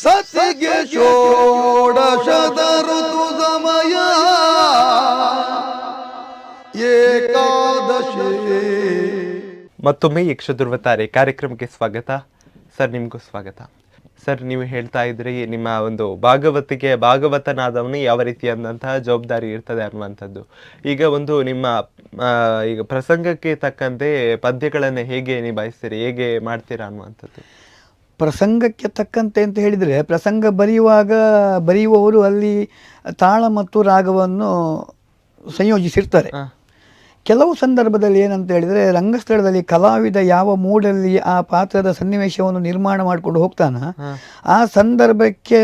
ಸತಿಗೆ ಷೋಡಶದ ಋತು ಸಮಯ. ಏಕಾದಶಿ. ಮತ್ತೊಮ್ಮೆ ಯಕ್ಷದುರ್ವತಾರೆ ಕಾರ್ಯಕ್ರಮಕ್ಕೆ ಸ್ವಾಗತ. ಸರ್, ನಿಮಗೂ ಸ್ವಾಗತ. ಸರ್, ನೀವು ಹೇಳ್ತಾ ಇದ್ರಿ ನಿಮ್ಮ ಒಂದು ಭಾಗವತಿಗೆ ಭಾಗವತನಾದವನು ಯಾವ ರೀತಿಯಾದಂತಹ ಜವಾಬ್ದಾರಿ ಇರ್ತದೆ ಅನ್ನುವಂಥದ್ದು. ಈಗ ಒಂದು ನಿಮ್ಮ ಈಗ ಪ್ರಸಂಗಕ್ಕೆ ತಕ್ಕಂತೆ ಪದ್ಯಗಳನ್ನು ಹೇಗೆ ನಿಭಾಯಿಸ್ತೀರಿ, ಹೇಗೆ ಮಾಡ್ತೀರಾ ಅನ್ನುವಂಥದ್ದು? ಪ್ರಸಂಗಕ್ಕೆ ತಕ್ಕಂತೆ ಅಂತ ಹೇಳಿದರೆ ಪ್ರಸಂಗ ಬರೆಯುವಾಗ ಬರೆಯುವವರು ಅಲ್ಲಿ ತಾಳ ಮತ್ತು ರಾಗವನ್ನು ಸಂಯೋಜಿಸಿರ್ತಾರೆ. ಕೆಲವು ಸಂದರ್ಭದಲ್ಲಿ ಏನಂತ ಹೇಳಿದರೆ ರಂಗಸ್ಥಳದಲ್ಲಿ ಕಲಾವಿದ ಯಾವ ಮೂಡಲ್ಲಿ ಆ ಪಾತ್ರದ ಸನ್ನಿವೇಶವನ್ನು ನಿರ್ಮಾಣ ಮಾಡಿಕೊಂಡು ಹೋಗ್ತಾನ ಆ ಸಂದರ್ಭಕ್ಕೆ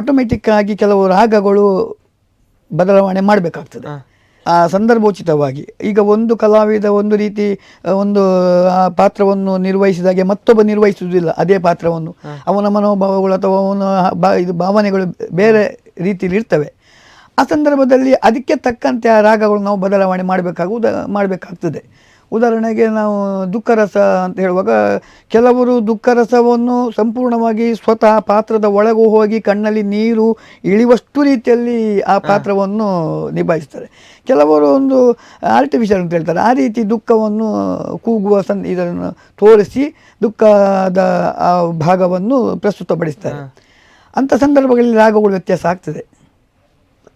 ಆಟೋಮೆಟಿಕ್ ಆಗಿ ಕೆಲವು ರಾಗಗಳು ಬದಲಾವಣೆ ಮಾಡಬೇಕಾಗ್ತದೆ. ಸಂದರ್ಭೋಚಿತವಾಗಿ. ಈಗ ಒಂದು ಕಲಾವಿದ ಒಂದು ರೀತಿ ಒಂದು ಆ ಪಾತ್ರವನ್ನು ನಿರ್ವಹಿಸಿದಾಗೆ ಮತ್ತೊಬ್ಬ ನಿರ್ವಹಿಸುವುದಿಲ್ಲ ಅದೇ ಪಾತ್ರವನ್ನು. ಅವನ ಮನೋಭಾವಗಳು ಅಥವಾ ಅವನ ಬಾ ಇದು ಭಾವನೆಗಳು ಬೇರೆ ರೀತಿಯಲ್ಲಿ ಇರ್ತವೆ. ಆ ಸಂದರ್ಭದಲ್ಲಿ ಅದಕ್ಕೆ ತಕ್ಕಂತೆ ಆ ರಾಗಗಳು ನಾವು ಬದಲಾವಣೆ ಮಾಡಬೇಕಾಗುವುದು ಮಾಡಬೇಕಾಗ್ತದೆ. ಉದಾಹರಣೆಗೆ ನಾವು ದುಃಖರಸ ಅಂತ ಹೇಳುವಾಗ ಕೆಲವರು ದುಃಖರಸವನ್ನು ಸಂಪೂರ್ಣವಾಗಿ ಸ್ವತಃ ಪಾತ್ರದ ಒಳಗೂ ಹೋಗಿ ಕಣ್ಣಲ್ಲಿ ನೀರು ಇಳಿಯುವಷ್ಟು ರೀತಿಯಲ್ಲಿ ಆ ಪಾತ್ರವನ್ನು ನಿಭಾಯಿಸ್ತಾರೆ. ಕೆಲವರು ಒಂದು ಆರ್ಟಿಫಿಷಿಯಲ್ ಅಂತ ಹೇಳ್ತಾರೆ. ಆ ರೀತಿ ದುಃಖವನ್ನು ಕೂಗುವ ಸನ್ ಇದನ್ನು ತೋರಿಸಿ ದುಃಖದ ಆ ಭಾಗವನ್ನು ಪ್ರಸ್ತುತಪಡಿಸ್ತಾರೆ. ಅಂಥ ಸಂದರ್ಭಗಳಲ್ಲಿ ರಾಗಗಳು ವ್ಯತ್ಯಾಸ ಆಗ್ತದೆ.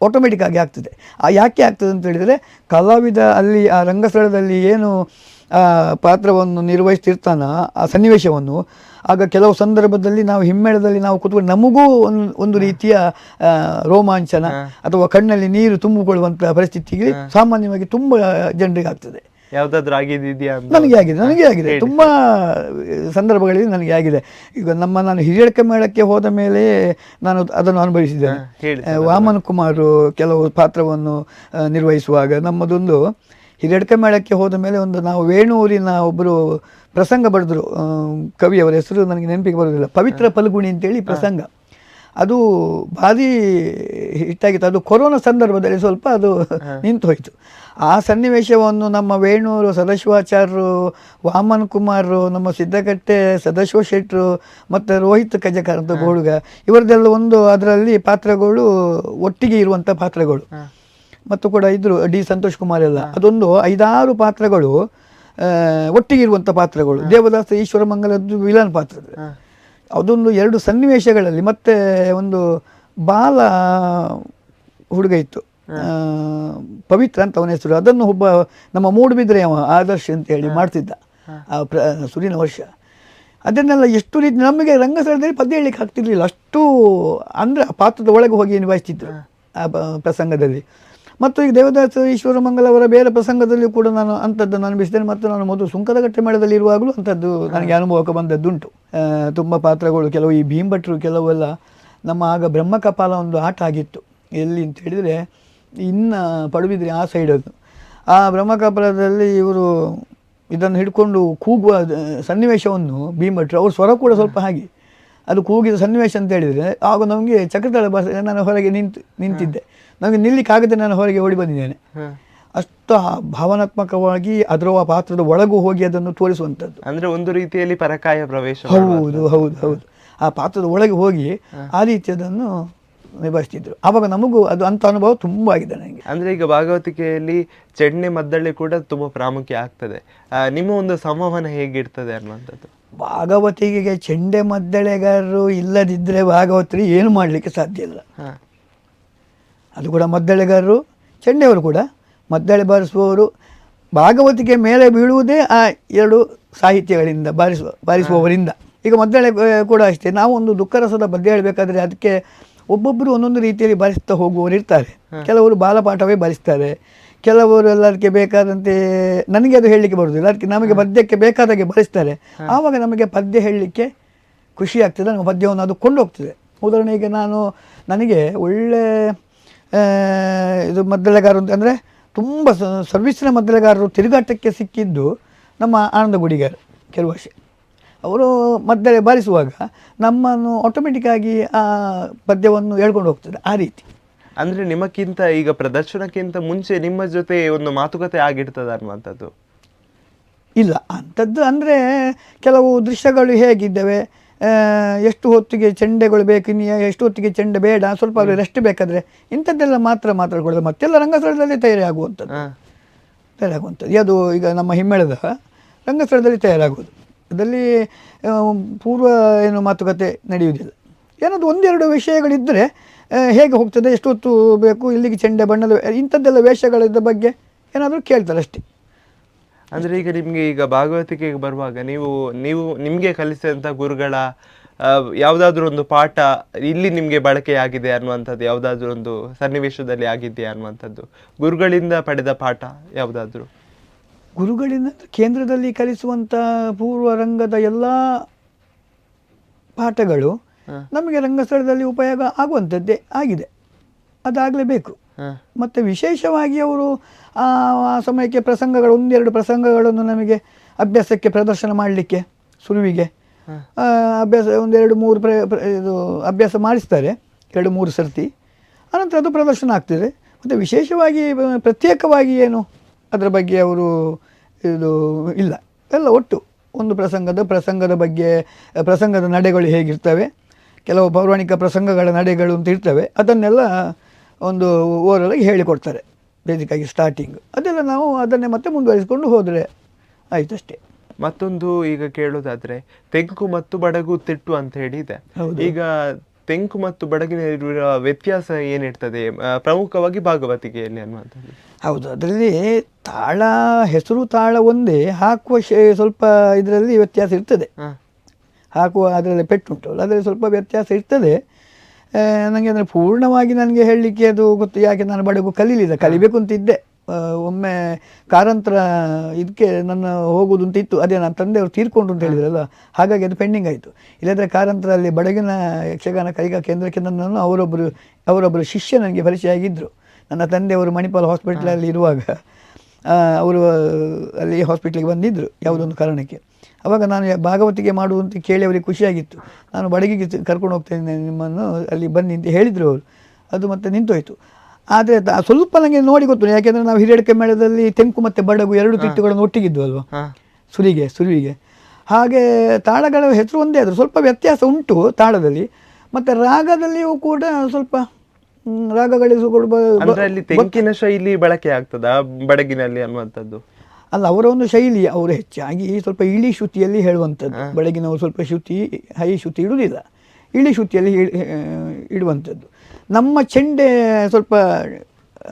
ಆಟೋಮೆಟಿಕ್ ಆಗಿ ಆಗ್ತದೆ. ಆ ಯಾಕೆ ಆಗ್ತದೆ ಅಂತ ಹೇಳಿದರೆ ಕಲಾವಿದ ಅಲ್ಲಿ ಆ ರಂಗಸ್ಥಳದಲ್ಲಿ ಏನು ಪಾತ್ರವನ್ನು ನಿರ್ವಹಿಸ್ತಿರ್ತಾನ ಆ ಸನ್ನಿವೇಶವನ್ನು ಆಗ ಕೆಲವು ಸಂದರ್ಭದಲ್ಲಿ ನಾವು ಹಿಮ್ಮೇಳದಲ್ಲಿ ನಾವು ಕೂತ್ಕೊಂಡು ನಮಗೂ ಒಂದು ಒಂದು ರೀತಿಯ ರೋಮಾಂಚನ ಅಥವಾ ಕಣ್ಣಲ್ಲಿ ನೀರು ತುಂಬಿಕೊಳ್ಳುವಂಥ ಪರಿಸ್ಥಿತಿಗೆ ಸಾಮಾನ್ಯವಾಗಿ ತುಂಬ ಜನರಿಗೆ ಆಗ್ತದೆ. ಯಾವ್ದಾದ್ರು ಆಗಿದೆಯಾ ಅಂತ ನನಗೆ ಆಗಿದೆ ನನಗೆ ಆಗಿದೆ. ತುಂಬ ಸಂದರ್ಭಗಳಲ್ಲಿ ನನಗೆ ಆಗಿದೆ. ಈಗ ನಮ್ಮ ನಾನು ಹಿರಿಯಡ್ಕ ಮೇಳಕ್ಕೆ ಹೋದ ಮೇಲೆ ನಾನು ಅದನ್ನು ಅನುಭವಿಸಿದ್ದೇನೆ. ವಾಮನ್ ಕುಮಾರ್ ಕೆಲವು ಪಾತ್ರವನ್ನು ನಿರ್ವಹಿಸುವಾಗ ನಮ್ಮದೊಂದು ಹಿರಿಯಡ್ಕ ಮೇಳಕ್ಕೆ ಹೋದ ಮೇಲೆ ಒಂದು ನಾವು ವೇಣೂರಿನ ಒಬ್ಬರು ಪ್ರಸಂಗ ಬರೆದ್ರು. ಕವಿಯವರ ಹೆಸರು ನನಗೆ ನೆನಪಿಗೆ ಬರೋದಿಲ್ಲ ಪವಿತ್ರ ಫಲ್ಗುಣಿ ಅಂತೇಳಿ ಪ್ರಸಂಗ. ಅದು ಭಾರಿ ಹಿಟ್ಟಾಗಿತ್ತು. ಅದು ಕೊರೋನಾ ಸಂದರ್ಭದಲ್ಲಿ ಸ್ವಲ್ಪ ಅದು ನಿಂತು ಹೋಯಿತು ಆ ಸನ್ನಿವೇಶವನ್ನು ನಮ್ಮ ವೇಣೂರು ಸದಾಶಿವಾಚಾರ್ಯರು ವಾಮನ್ ಕುಮಾರ್ ನಮ್ಮ ಸಿದ್ದಕಟ್ಟೆ ಸದಾಶಿವ ಶೆಟ್ಟರು ಮತ್ತು ರೋಹಿತ್ ಕಜಕರ್ ಅಂತ ಹುಡುಗ ಇವರದೆಲ್ಲ ಒಂದು ಅದರಲ್ಲಿ ಪಾತ್ರಗಳು ಒಟ್ಟಿಗೆ ಇರುವಂಥ ಪಾತ್ರಗಳು. ಮತ್ತು ಕೂಡ ಇದ್ರು ಡಿ ಸಂತೋಷ್ ಕುಮಾರ್ ಎಲ್ಲ. ಅದೊಂದು ಐದಾರು ಪಾತ್ರಗಳು ಒಟ್ಟಿಗೆ ಇರುವಂಥ ಪಾತ್ರಗಳು. ದೇವದಾಸ ಈಶ್ವರ ಮಂಗಲದ್ದು ವಿಲನ್ ಪಾತ್ರ ಅದೊಂದು ಎರಡು ಸನ್ನಿವೇಶಗಳಲ್ಲಿ ಮತ್ತೆ ಒಂದು ಬಾಲ ಹುಡುಗ ಇತ್ತು. ಪವಿತ್ರ ಅಂತ ಅವನ ಹೆಸರು. ಅದನ್ನು ಒಬ್ಬ ನಮ್ಮ ಮೂಡುಬಿದ್ರೆ ಅವ ಆದರ್ಶ್ ಅಂತ ಹೇಳಿ ಮಾಡ್ತಿದ್ದ. ಆ ಪ್ರ ಸುರಿನ ವರ್ಷ. ಅದನ್ನೆಲ್ಲ ಎಷ್ಟು ರೀತಿ ನಮಗೆ ರಂಗಸ್ಥಳದಲ್ಲಿ ಪದ್ಯ ಹೇಳಲಿಕ್ಕೆ ಆಗ್ತಿರ್ಲಿಲ್ಲ. ಅಷ್ಟು ಅಂದರೆ ಆ ಪಾತ್ರದ ಒಳಗೆ ಹೋಗಿ ನಿಭಾಯಿಸ್ತಿದ್ರು ಆ ಪ್ರಸಂಗದಲ್ಲಿ. ಮತ್ತು ಈಗ ದೇವದಾಸ ಈಶ್ವರ ಮಂಗಲ ಅವರ ಬೇರೆ ಪ್ರಸಂಗದಲ್ಲಿ ಕೂಡ ನಾನು ಅಂಥದ್ದನ್ನು ಅನುಭವಿಸಿದ್ದೇನೆ. ಮತ್ತು ನಾನು ಮೊದಲು ಸುಂಕದಗಟ್ಟೆ ಮೇಳದಲ್ಲಿ ಇರುವಾಗಲೂ ಅಂಥದ್ದು ನನಗೆ ಅನುಭವಕ್ಕೆ ಬಂದದ್ದುಂಟು. ತುಂಬ ಪಾತ್ರಗಳು ಕೆಲವು ಈ ಭೀಮಭಟ್ರು ಕೆಲವೆಲ್ಲ ನಮ್ಮ ಆಗ ಬ್ರಹ್ಮಕಪಾಲ ಒಂದು ಆಟ ಆಗಿತ್ತು. ಎಲ್ಲಿ ಅಂತ ಹೇಳಿದರೆ ಇನ್ನು ಪಡುಬಿದ್ರಿ ಆ ಸೈಡದ್ದು ಆ ಬ್ರಹ್ಮಕಪಲದಲ್ಲಿ ಇವರು ಇದನ್ನು ಹಿಡ್ಕೊಂಡು ಕೂಗುವ ಸನ್ನಿವೇಶವನ್ನು ಭೀಮಟ್ರು ಅವ್ರ ಸ್ವರ ಕೂಡ ಸ್ವಲ್ಪ ಹಾಗೆ. ಅದು ಕೂಗಿದ ಸನ್ನಿವೇಶ ಅಂತ ಹೇಳಿದರೆ ಆಗ ನಮಗೆ ಚಕ್ರತಾಳ ಬಸ್ ನಾನು ಹೊರಗೆ ನಿಂತು ನಿಂತಿದ್ದೆ. ನನಗೆ ನಿಲ್ಲಿಕ್ಕಾಗದೆ ನಾನು ಹೊರಗೆ ಓಡಿ ಬಂದಿದ್ದೇನೆ. ಅಷ್ಟು ಭಾವನಾತ್ಮಕವಾಗಿ ಅದರ ಆ ಪಾತ್ರದ ಒಳಗೂ ಹೋಗಿ ಅದನ್ನು ತೋರಿಸುವಂಥದ್ದು. ಅಂದರೆ ಒಂದು ರೀತಿಯಲ್ಲಿ ಪರಕಾಯ ಪ್ರವೇಶ ಹೌದು ಹೌದು ಹೌದು. ಆ ಪಾತ್ರದ ಒಳಗೆ ಹೋಗಿ ಆ ರೀತಿ ಅದನ್ನು ನಿಭಾಯಿಸ್ತಿದ್ರು. ಆವಾಗ ನಮಗೂ ಅದು ಅಂತ ಅನುಭವ ತುಂಬ ಆಗಿದೆ ನನಗೆ. ಅಂದ್ರೆ ಈಗ ಭಾಗವತಿಕೆಯಲ್ಲಿ ಚಟ್ನಿ ಮದ್ದಳ್ಳಿ ಕೂಡ ತುಂಬ ಪ್ರಾಮುಖ್ಯ ಆಗ್ತದೆ. ನಿಮ್ಮ ಒಂದು ಸಂವಹನ ಹೇಗಿರ್ತದೆ ಅನ್ನುವಂಥದ್ದು? ಭಾಗವತಿಗೆ ಚೆಂಡೆ ಮದ್ದಳೆಗಾರರು ಇಲ್ಲದಿದ್ದರೆ ಭಾಗವತರು ಏನು ಮಾಡಲಿಕ್ಕೆ ಸಾಧ್ಯ ಇಲ್ಲ. ಹಾ. ಅದು ಕೂಡ ಮದ್ದಳೆಗಾರರು ಚೆಂಡೆಯವರು ಕೂಡ. ಮದ್ದಳೆ ಬಾರಿಸುವವರು ಭಾಗವತಿಗೆ ಮೇಲೆ ಬೀಳುವುದೇ ಆ ಎರಡು ಸಾಹಿತ್ಯಗಳಿಂದ ಬಾರಿಸುವ ಬಾರಿಸುವವರಿಂದ. ಈಗ ಮದ್ದಳೆ ಕೂಡ ಅಷ್ಟೇ. ನಾವು ಒಂದು ದುಃಖರಸದ ಪದ್ಯ ಹೇಳಬೇಕಾದ್ರೆ ಅದಕ್ಕೆ ಒಬ್ಬೊಬ್ಬರು ಒಂದೊಂದು ರೀತಿಯಲ್ಲಿ ಬರೆಸ್ತಾ ಹೋಗುವವರು ಇರ್ತಾರೆ. ಕೆಲವರು ಬಾಲಪಾಠವೇ ಬರೆಸ್ತಾರೆ. ಕೆಲವರು ಎಲ್ಲದಕ್ಕೆ ಬೇಕಾದಂತೆ ನನಗೆ ಅದು ಹೇಳಲಿಕ್ಕೆ ಬರುವುದಿಲ್ಲ ಅದಕ್ಕೆ ನಮಗೆ ಪದ್ಯಕ್ಕೆ ಬೇಕಾದಾಗೆ ಬರೆಸ್ತಾರೆ. ಆವಾಗ ನಮಗೆ ಪದ್ಯ ಹೇಳಲಿಕ್ಕೆ ಖುಷಿ ಆಗ್ತದೆ. ನಮ್ಮ ಪದ್ಯವನ್ನು ಅದು ಕೊಂಡೋಗ್ತದೆ. ಉದಾಹರಣೆಗೆ ನಾನು ನನಗೆ ಒಳ್ಳೆ ಇದು ಮದ್ದಳೆಗಾರರು ಅಂತ ಅಂದರೆ ತುಂಬ ಸರ್ವಿಸಿನ ಮದ್ದಳೆಗಾರರು ತಿರುಗಾಟಕ್ಕೆ ಸಿಕ್ಕಿದ್ದು ನಮ್ಮ ಆನಂದ ಗುಡಿಗಾರ ಕೆಲವು ವರ್ಷ. ಅವರು ಮಧ್ಯೆ ಬಾರಿಸುವಾಗ ನಮ್ಮನ್ನು ಆಟೋಮೆಟಿಕ್ಕಾಗಿ ಆ ಪದ್ಯವನ್ನು ಹೇಳ್ಕೊಂಡು ಹೋಗ್ತದೆ ಆ ರೀತಿ. ಅಂದ್ರೆ ನಿಮಗಿಂತ ಈಗ ಪ್ರದರ್ಶನಕ್ಕಿಂತ ಮುಂಚೆ ನಿಮ್ಮ ಜೊತೆ ಒಂದು ಮಾತುಕತೆ ಆಗಿರ್ತದ ಅನ್ನುವಂಥದ್ದು? ಇಲ್ಲ ಅಂಥದ್ದು ಅಂದರೆ ಕೆಲವು ದೃಶ್ಯಗಳು ಹೇಗಿದ್ದಾವೆ ಎಷ್ಟು ಹೊತ್ತಿಗೆ ಚೆಂಡೆಗಳು ಬೇಕು ಇನ್ನು ಎಷ್ಟು ಹೊತ್ತಿಗೆ ಚೆಂಡೆ ಬೇಡ ಸ್ವಲ್ಪ ಅವ್ರಿಗೆ ರೆಸ್ಟ್ ಬೇಕಾದರೆ ಇಂಥದ್ದೆಲ್ಲ ಮಾತ್ರ ಮಾತಾಡ್ಕೊಳ್ಳೋದು ಮತ್ತೆಲ್ಲ ರಂಗಸ್ಥಳದಲ್ಲಿ ತಯಾರಿ ಆಗುವಂಥದ್ದು ಹಾ. ತಯಾರಾಗುವಂಥದ್ದು. ಅದು ಈಗ ನಮ್ಮ ಹಿಮ್ಮೇಳದ ರಂಗಸ್ಥಳದಲ್ಲಿ ತಯಾರಾಗುವುದು. ಅದರಲ್ಲಿ ಪೂರ್ವ ಏನು ಮಾತುಕತೆ ನಡೆಯುವುದಿಲ್ಲ. ಏನಾದರೂ ಒಂದೆರಡು ವಿಷಯಗಳಿದ್ದರೆ ಹೇಗೆ ಹೋಗ್ತದೆ ಎಷ್ಟು ಹೊತ್ತು ಬೇಕು, ಇಲ್ಲಿಗೆ ಚೆಂಡೆ ಬಣ್ಣದ, ಇಂಥದ್ದೆಲ್ಲ ವೇಷಗಳಿದ್ದ ಬಗ್ಗೆ ಏನಾದರೂ ಕೇಳ್ತಾರೆ ಅಷ್ಟೇ. ಅಂದರೆ ಈಗ ನಿಮಗೆ ಈಗ ಭಾಗವತಿಕೆಗೆ ಬರುವಾಗ ನೀವು ನೀವು ನಿಮಗೆ ಕಲಿಸಿದಂಥ ಗುರುಗಳ ಯಾವುದಾದ್ರೂ ಒಂದು ಪಾಠ ಇಲ್ಲಿ ನಿಮಗೆ ಬಳಕೆಯಾಗಿದೆ ಅನ್ನುವಂಥದ್ದು, ಯಾವುದಾದ್ರೂ ಒಂದು ಸನ್ನಿವೇಶದಲ್ಲಿ ಆಗಿದೆಯಾ ಅನ್ನುವಂಥದ್ದು, ಗುರುಗಳಿಂದ ಪಡೆದ ಪಾಠ ಯಾವ್ದಾದ್ರು? ಗುರುಗಳಿಂದ ಕೇಂದ್ರದಲ್ಲಿ ಕಲಿಸುವಂಥ ಪೂರ್ವ ರಂಗದ ಎಲ್ಲ ಪಾಠಗಳು ನಮಗೆ ರಂಗಸ್ಥಳದಲ್ಲಿ ಉಪಯೋಗ ಆಗುವಂಥದ್ದೇ ಆಗಿದೆ. ಅದಾಗಲೇಬೇಕು. ಮತ್ತು ವಿಶೇಷವಾಗಿ ಅವರು ಆ ಸಮಯಕ್ಕೆ ಪ್ರಸಂಗಗಳು ಒಂದೆರಡು ಪ್ರಸಂಗಗಳನ್ನು ನಮಗೆ ಅಭ್ಯಾಸಕ್ಕೆ ಪ್ರದರ್ಶನ ಮಾಡಲಿಕ್ಕೆ ಸುರುವಿಗೆ ಅಭ್ಯಾಸ ಒಂದೆರಡು ಮೂರು ಪ್ರ ಇದು ಅಭ್ಯಾಸ ಮಾಡಿಸ್ತಾರೆ ಎರಡು ಮೂರು ಸರ್ತಿ. ಅನಂತರ ಅದು ಪ್ರದರ್ಶನ ಆಗ್ತದೆ. ಮತ್ತು ವಿಶೇಷವಾಗಿ ಪ್ರತ್ಯೇಕವಾಗಿ ಏನು ಅದರ ಬಗ್ಗೆ ಅವರು ಇದು ಇಲ್ಲ. ಎಲ್ಲ ಒಟ್ಟು ಒಂದು ಪ್ರಸಂಗದ ಪ್ರಸಂಗದ ಬಗ್ಗೆ ಪ್ರಸಂಗದ ನಡೆಗಳು ಹೇಗಿರ್ತವೆ ಕೆಲವು ಪೌರಾಣಿಕ ಪ್ರಸಂಗಗಳ ನಡೆಗಳು ಅಂತ ಇರ್ತವೆ ಅದನ್ನೆಲ್ಲ ಒಂದು ಓರಲ್ಲಿ ಹೇಳಿಕೊಡ್ತಾರೆ ಬೇಸಿಕಾಗಿ ಸ್ಟಾರ್ಟಿಂಗ್ ಅದೆಲ್ಲ ನಾವು ಅದನ್ನೇ ಮತ್ತೆ ಮುಂದುವರಿಸಿಕೊಂಡು ಹೋದರೆ ಆಯ್ತಷ್ಟೇ ಮತ್ತೊಂದು ಈಗ ಕೇಳೋದಾದ್ರೆ ತೆಂಕು ಮತ್ತು ಬಡಗು ತಿಟ್ಟು ಅಂತ ಹೇಳಿ ಇದೆ. ಈಗ ತೆಂಕು ಮತ್ತು ಬಡಗಿನ ಇರುವ ವ್ಯತ್ಯಾಸ ಏನಿರ್ತದೆ? ಪ್ರಮುಖವಾಗಿ ಭಾಗವತಿಕೆಯಲ್ಲಿ ಅನ್ನುವಂಥದ್ದು. ಹೌದು ಅದರಲ್ಲಿ ತಾಳ ಹೆಸರು ತಾಳ ಒಂದೇ ಹಾಕುವ ಶೇ ಸ್ವಲ್ಪ ಇದರಲ್ಲಿ ವ್ಯತ್ಯಾಸ ಇರ್ತದೆ. ಹಾಕುವ ಅದರಲ್ಲಿ ಪೆಟ್ಟುಂಟು ಅದರಲ್ಲಿ ಸ್ವಲ್ಪ ವ್ಯತ್ಯಾಸ ಇರ್ತದೆ. ನನಗೆ ಅಂದರೆ ಪೂರ್ಣವಾಗಿ ನನಗೆ ಹೇಳಲಿಕ್ಕೆ ಅದು ಗೊತ್ತು ಯಾಕೆ ನಾನು ಬಡಗು ಕಲೀಲಿಲ್ಲ ಕಲಿಬೇಕು ಅಂತ ಇದ್ದೆ ಆ, ಒಮ್ಮೆ ಕಾರಂತರ ಇದಕ್ಕೆ ನನ್ನ ಹೋಗೋದು ಅಂತ ಇತ್ತು. ಅದೇ ನನ್ನ ತಂದೆಯವರು ತೀರ್ಕೊಂಡ್ರು ಅಂತ ಹೇಳಿದ್ರಲ್ಲ. ಹಾಗಾಗಿ ಅದು ಪೆಂಡಿಂಗ್ ಆಯಿತು. ಇಲ್ಲದ್ರೆ ಕಾರಂತರಲ್ಲಿ ಬಡಗಿನ ಯಕ್ಷಗಾನ ಕೈಗಾ ಕೇಂದ್ರಕ್ಕೆ ನನ್ನನ್ನು ಅವರೊಬ್ಬರು ಅವರೊಬ್ಬರು ಶಿಷ್ಯ ನನಗೆ ಪರಿಚಯ ಆಗಿದ್ದರು ನನ್ನ ತಂದೆಯವರು ಮಣಿಪಾಲ್ ಹಾಸ್ಪಿಟ್ಲಲ್ಲಿ ಇರುವಾಗ ಅವರು ಅಲ್ಲಿ ಹಾಸ್ಪಿಟ್ಲಿಗೆ ಬಂದಿದ್ದರು ಯಾವುದೊಂದು ಕಾರಣಕ್ಕೆ. ಅವಾಗ ನಾನು ಭಾಗವತಿಗೆ ಮಾಡುವಂತ ಕೇಳಿ ಅವರಿಗೆ ಖುಷಿಯಾಗಿತ್ತು. ನಾನು ಬಡಗಿಗೆ ಕರ್ಕೊಂಡು ಹೋಗ್ತೇನೆ ನಿಮ್ಮನ್ನು ಅಲ್ಲಿ ಬನ್ನಿ ಅಂತ ಹೇಳಿದರು ಅವರು. ಅದು ಮತ್ತೆ ನಿಂತೋಯ್ತು. ಆದರೆ ಸ್ವಲ್ಪ ನನಗೆ ನೋಡಿ ಗೊತ್ತು ಯಾಕೆಂದರೆ ನಾವು ಹಿರಿಯಡಿಕೆ ಮೇಳದಲ್ಲಿ ತೆಂಕು ಮತ್ತು ಬಡಗು ಎರಡು ತಿಟ್ಟುಗಳನ್ನು ಒಟ್ಟಿಗಿದ್ವು ಅಲ್ವಾ. ಸುರಿಗೆ ಸುರುವಿಗೆ. ಹಾಗೆ ತಾಳಗಳ ಹೆಸರು ಒಂದೇ ಆದರೂ ಸ್ವಲ್ಪ ವ್ಯತ್ಯಾಸ ಉಂಟು ತಾಳದಲ್ಲಿ ಮತ್ತು ರಾಗದಲ್ಲಿಯೂ ಕೂಡ ಸ್ವಲ್ಪ ಹ್ಮ್, ರಾಗಗಳಿಗೂ ಕೂಡ ತೆಂಕಿನ ಶೈಲಿ ಬಳಕೆ ಆಗ್ತದ ಬಡಗಿನಲ್ಲಿ ಅನ್ನುವಂಥದ್ದು? ಅಲ್ಲ ಅವರ ಒಂದು ಶೈಲಿ ಅವರು ಹೆಚ್ಚಾಗಿ ಸ್ವಲ್ಪ ಇಳಿ ಶ್ರುತಿಯಲ್ಲಿ ಹೇಳುವಂಥದ್ದು. ಬೆಳಗಿನವರು ಸ್ವಲ್ಪ ಶ್ರುತಿ ಹೈ ಶ್ರುತಿ ಇಡುವುದಿಲ್ಲ. ಇಳಿ ಶ್ರುತಿಯಲ್ಲಿ ಇಡುವಂಥದ್ದು. ನಮ್ಮ ಚೆಂಡೆ ಸ್ವಲ್ಪ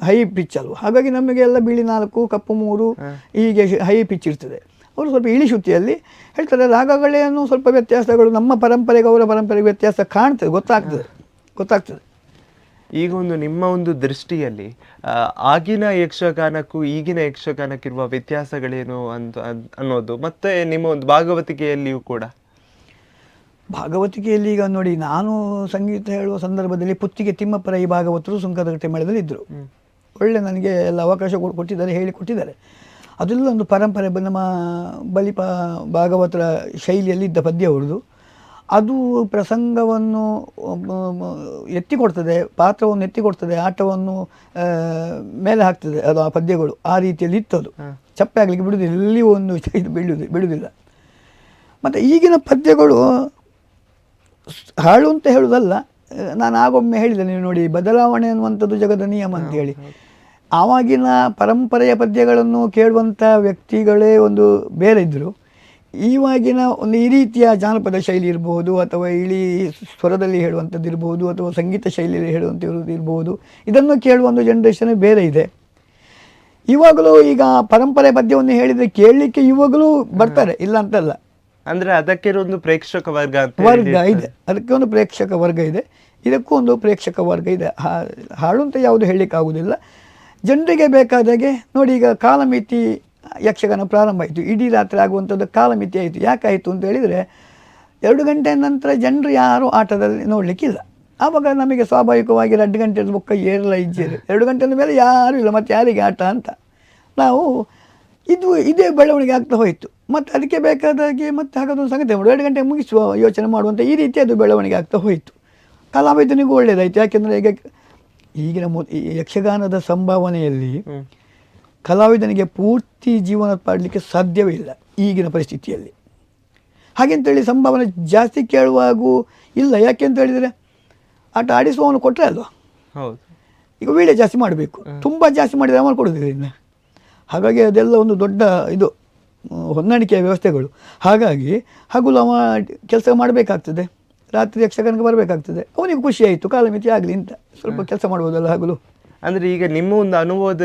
ಹೈ ಪಿಚ್ ಅಲ್ವ? ಹಾಗಾಗಿ ನಮಗೆ ಎಲ್ಲ ಬಿಳಿ ನಾಲ್ಕು ಕಪ್ಪು ಮೂರು ಹೀಗೆ ಹೈ ಪಿಚ್ ಇರ್ತದೆ. ಅವರು ಸ್ವಲ್ಪ ಇಳಿ ಶುತಿಯಲ್ಲಿ ಹೇಳ್ತಾರೆ ರಾಗಗಳೇನು ಸ್ವಲ್ಪ ವ್ಯತ್ಯಾಸಗಳು ನಮ್ಮ ಪರಂಪರೆಗೆ ಅವರ ಪರಂಪರೆಗೆ ವ್ಯತ್ಯಾಸ ಕಾಣ್ತದೆ ಗೊತ್ತಾಗ್ತದೆ ಗೊತ್ತಾಗ್ತದೆ. ಈಗ ಒಂದು ನಿಮ್ಮ ಒಂದು ದೃಷ್ಟಿಯಲ್ಲಿ ಆಗಿನ ಯಕ್ಷಗಾನಕ್ಕೂ ಈಗಿನ ಯಕ್ಷಗಾನಕ್ಕಿರುವ ವ್ಯತ್ಯಾಸಗಳೇನು ಅಂತ ಅನ್- ಅನ್ನೋದು ಮತ್ತೆ ನಿಮ್ಮ ಒಂದು ಭಾಗವತಿಕೆಯಲ್ಲಿಯೂ ಕೂಡ? ಭಾಗವತಿಕೆಯಲ್ಲಿ ಈಗ ನೋಡಿ ನಾನು ಸಂಗೀತ ಹೇಳುವ ಸಂದರ್ಭದಲ್ಲಿ ಪುತ್ತಿಗೆ ತಿಮ್ಮಪ್ಪರ ಈ ಭಾಗವತರು ಸುಂಕದಗಟ್ಟೆ ಮೇಳದಲ್ಲಿ ಇದ್ದರು ಒಳ್ಳೆ ನನಗೆ ಎಲ್ಲ ಅವಕಾಶ ಕೊಟ್ಟಿದ್ದಾರೆ ಹೇಳಿ ಕೊಟ್ಟಿದ್ದಾರೆ. ಅದೆಲ್ಲ ಒಂದು ಪರಂಪರೆ ಬ- ನಮ್ಮ ಬಲಿಪ ಭಾಗವತರ ಶೈಲಿಯಲ್ಲಿ ಇದ್ದ ಪದ್ಯ ಅವ್ರದ್ದು. ಅದು ಪ್ರಸಂಗವನ್ನು ಎತ್ತಿ ಕೊಡ್ತದೆ ಎತ್ತಿಕೊಡ್ತದೆ ಪಾತ್ರವನ್ನು ಎತ್ತಿಕೊಡ್ತದೆ ಆಟವನ್ನು ಮೇಲೆ ಹಾಕ್ತದೆ ಅದು ಆ ಪದ್ಯಗಳು ಆ ರೀತಿಯಲ್ಲಿ ಇತ್ತು ಅದು ಚಪ್ಪೆ ಆಗಲಿಕ್ಕೆ ಬಿಡುವುದಿಲ್ಲ ಎಲ್ಲಿ ಒಂದು ಇದು ಬೀಳುವುದು ಬಿಡುವುದಿಲ್ಲ ಮತ್ತು ಈಗಿನ ಪದ್ಯಗಳು ಹಾಳು ಅಂತ ಹೇಳುವುದಲ್ಲ ನಾನು ಆಗೊಮ್ಮೆ ಹೇಳಿದೆ ನೀವು ನೋಡಿ ಬದಲಾವಣೆ ಅನ್ನುವಂಥದ್ದು ಜಗದ ನಿಯಮ ಅಂತೇಳಿ ಆವಾಗಿನ ಪರಂಪರೆಯ ಪದ್ಯಗಳನ್ನು ಕೇಳುವಂಥ ವ್ಯಕ್ತಿಗಳೇ ಒಂದು ಬೇರೆ ಇದ್ದರು ಇವಾಗಿನ ಒಂದು ಈ ರೀತಿಯ ಜಾನಪದ ಶೈಲಿ ಇರಬಹುದು ಅಥವಾ ಇಳಿ ಸ್ವರದಲ್ಲಿ ಹೇಳುವಂಥದ್ದು ಇರಬಹುದು ಅಥವಾ ಸಂಗೀತ ಶೈಲಿಯಲ್ಲಿ ಹೇಳುವಂಥದ್ದು ಇರಬಹುದು ಇದನ್ನು ಕೇಳುವ ಒಂದು ಜನ್ರೇಷನ್ ಬೇರೆ ಇದೆ. ಇವಾಗಲೂ ಈಗ ಪರಂಪರೆ ಪದ್ಯವನ್ನು ಹೇಳಿದರೆ ಕೇಳಲಿಕ್ಕೆ ಇವಾಗಲೂ ಬರ್ತಾರೆ ಇಲ್ಲ ಅಂತಲ್ಲ? ಅಂದ್ರೆ ಅದಕ್ಕೆ ಒಂದು ಪ್ರೇಕ್ಷಕ ವರ್ಗ ಅಂತ ವರ್ಗ ಇದೆ. ಅದಕ್ಕೆ ಒಂದು ಪ್ರೇಕ್ಷಕ ವರ್ಗ ಇದೆ. ಇದಕ್ಕೂ ಒಂದು ಪ್ರೇಕ್ಷಕ ವರ್ಗ ಇದೆ. ಹಾಳು ಹಾಡು ಅಂತ ಯಾವುದು ಹೇಳಲಿಕ್ಕಾಗುವುದಿಲ್ಲ. ಜನರಿಗೆ ಬೇಕಾದಾಗೆ ನೋಡಿ ಈಗ ಕಾಲಮಿತಿ ಯಕ್ಷಗಾನ ಪ್ರಾರಂಭ ಆಯಿತು. ಇಡೀ ರಾತ್ರಿ ಆಗುವಂಥದ್ದು ಕಾಲಮಿತಿ ಆಯಿತು. ಯಾಕಾಯಿತು ಅಂತ ಹೇಳಿದರೆ ಎರಡು ಗಂಟೆ ನಂತರ ಜನರು ಯಾರು ಆಟದಲ್ಲಿ ನೋಡಲಿಕ್ಕಿಲ್ಲ. ಆವಾಗ ನಮಗೆ ಸ್ವಾಭಾವಿಕವಾಗಿ ಎರಡು ಗಂಟೆ ಬುಕ್ಕ ಏರಲ್ಲ ಇಜ್ಜೇರು ಎರಡು ಗಂಟೆ ಮೇಲೆ ಯಾರೂ ಇಲ್ಲ ಮತ್ತು ಯಾರಿಗೆ ಆಟ ಅಂತ? ನಾವು ಇದು ಇದೇ ಬೆಳವಣಿಗೆ ಆಗ್ತಾ ಹೋಯಿತು. ಮತ್ತು ಅದಕ್ಕೆ ಬೇಕಾದಾಗೆ ಮತ್ತೆ ಹಾಗಾದೊಂದು ಸಂಗತಿ ಮಾಡಿ ಎರಡು ಗಂಟೆ ಮುಗಿಸುವ ಯೋಚನೆ ಮಾಡುವಂಥ ಈ ರೀತಿ ಅದು ಬೆಳವಣಿಗೆ ಆಗ್ತಾ ಹೋಯಿತು. ಕಲಾವಿದನಿಗೂ ಒಳ್ಳೆಯದಾಯಿತು ಯಾಕೆಂದರೆ ಈಗ ಈಗಿನ ಮು ಈ ಯಕ್ಷಗಾನದ ಸಂಭಾವನೆಯಲ್ಲಿ ಕಲಾವಿದನಿಗೆ ಪೂರ್ತಿ ಜೀವನ ಪಾಡಲಿಕ್ಕೆ ಸಾಧ್ಯವೇ ಇಲ್ಲ ಈಗಿನ ಪರಿಸ್ಥಿತಿಯಲ್ಲಿ. ಹಾಗೆಂತೇಳಿ ಸಂಭಾವನೆ ಜಾಸ್ತಿ ಕೇಳುವಾಗೂ ಇಲ್ಲ. ಯಾಕೆ ಅಂತ ಹೇಳಿದರೆ ಆಟ ಆಡಿಸುವವನು ಕೊಟ್ಟರೆ ಅಲ್ವಾ? ಹೌದು. ಈಗ ವೀಳ್ಯ ಜಾಸ್ತಿ ಮಾಡಬೇಕು. ತುಂಬ ಜಾಸ್ತಿ ಮಾಡಿದರೆ ಅವನು ಕೊಡೋದಿಲ್ಲ ಇನ್ನು. ಹಾಗಾಗಿ ಅದೆಲ್ಲ ಒಂದು ದೊಡ್ಡ ಇದು ಹೊಂದಾಣಿಕೆಯ ವ್ಯವಸ್ಥೆಗಳು. ಹಾಗಾಗಿ ಹಗಲು ಅವ ಕೆಲಸ ಮಾಡಬೇಕಾಗ್ತದೆ. ರಾತ್ರಿ ಯಕ್ಷಗಾನಕ್ಕೆ ಬರಬೇಕಾಗ್ತದೆ. ಅವನಿಗೆ ಖುಷಿ ಆಯಿತು ಕಾಲಮಿತಿ ಆಗಲಿ ಅಂತ. ಸ್ವಲ್ಪ ಕೆಲಸ ಮಾಡ್ಬೋದಲ್ಲ ಹಗಲು. ಅಂದರೆ ಈಗ ನಿಮ್ಮ ಒಂದು ಅನುಭವದ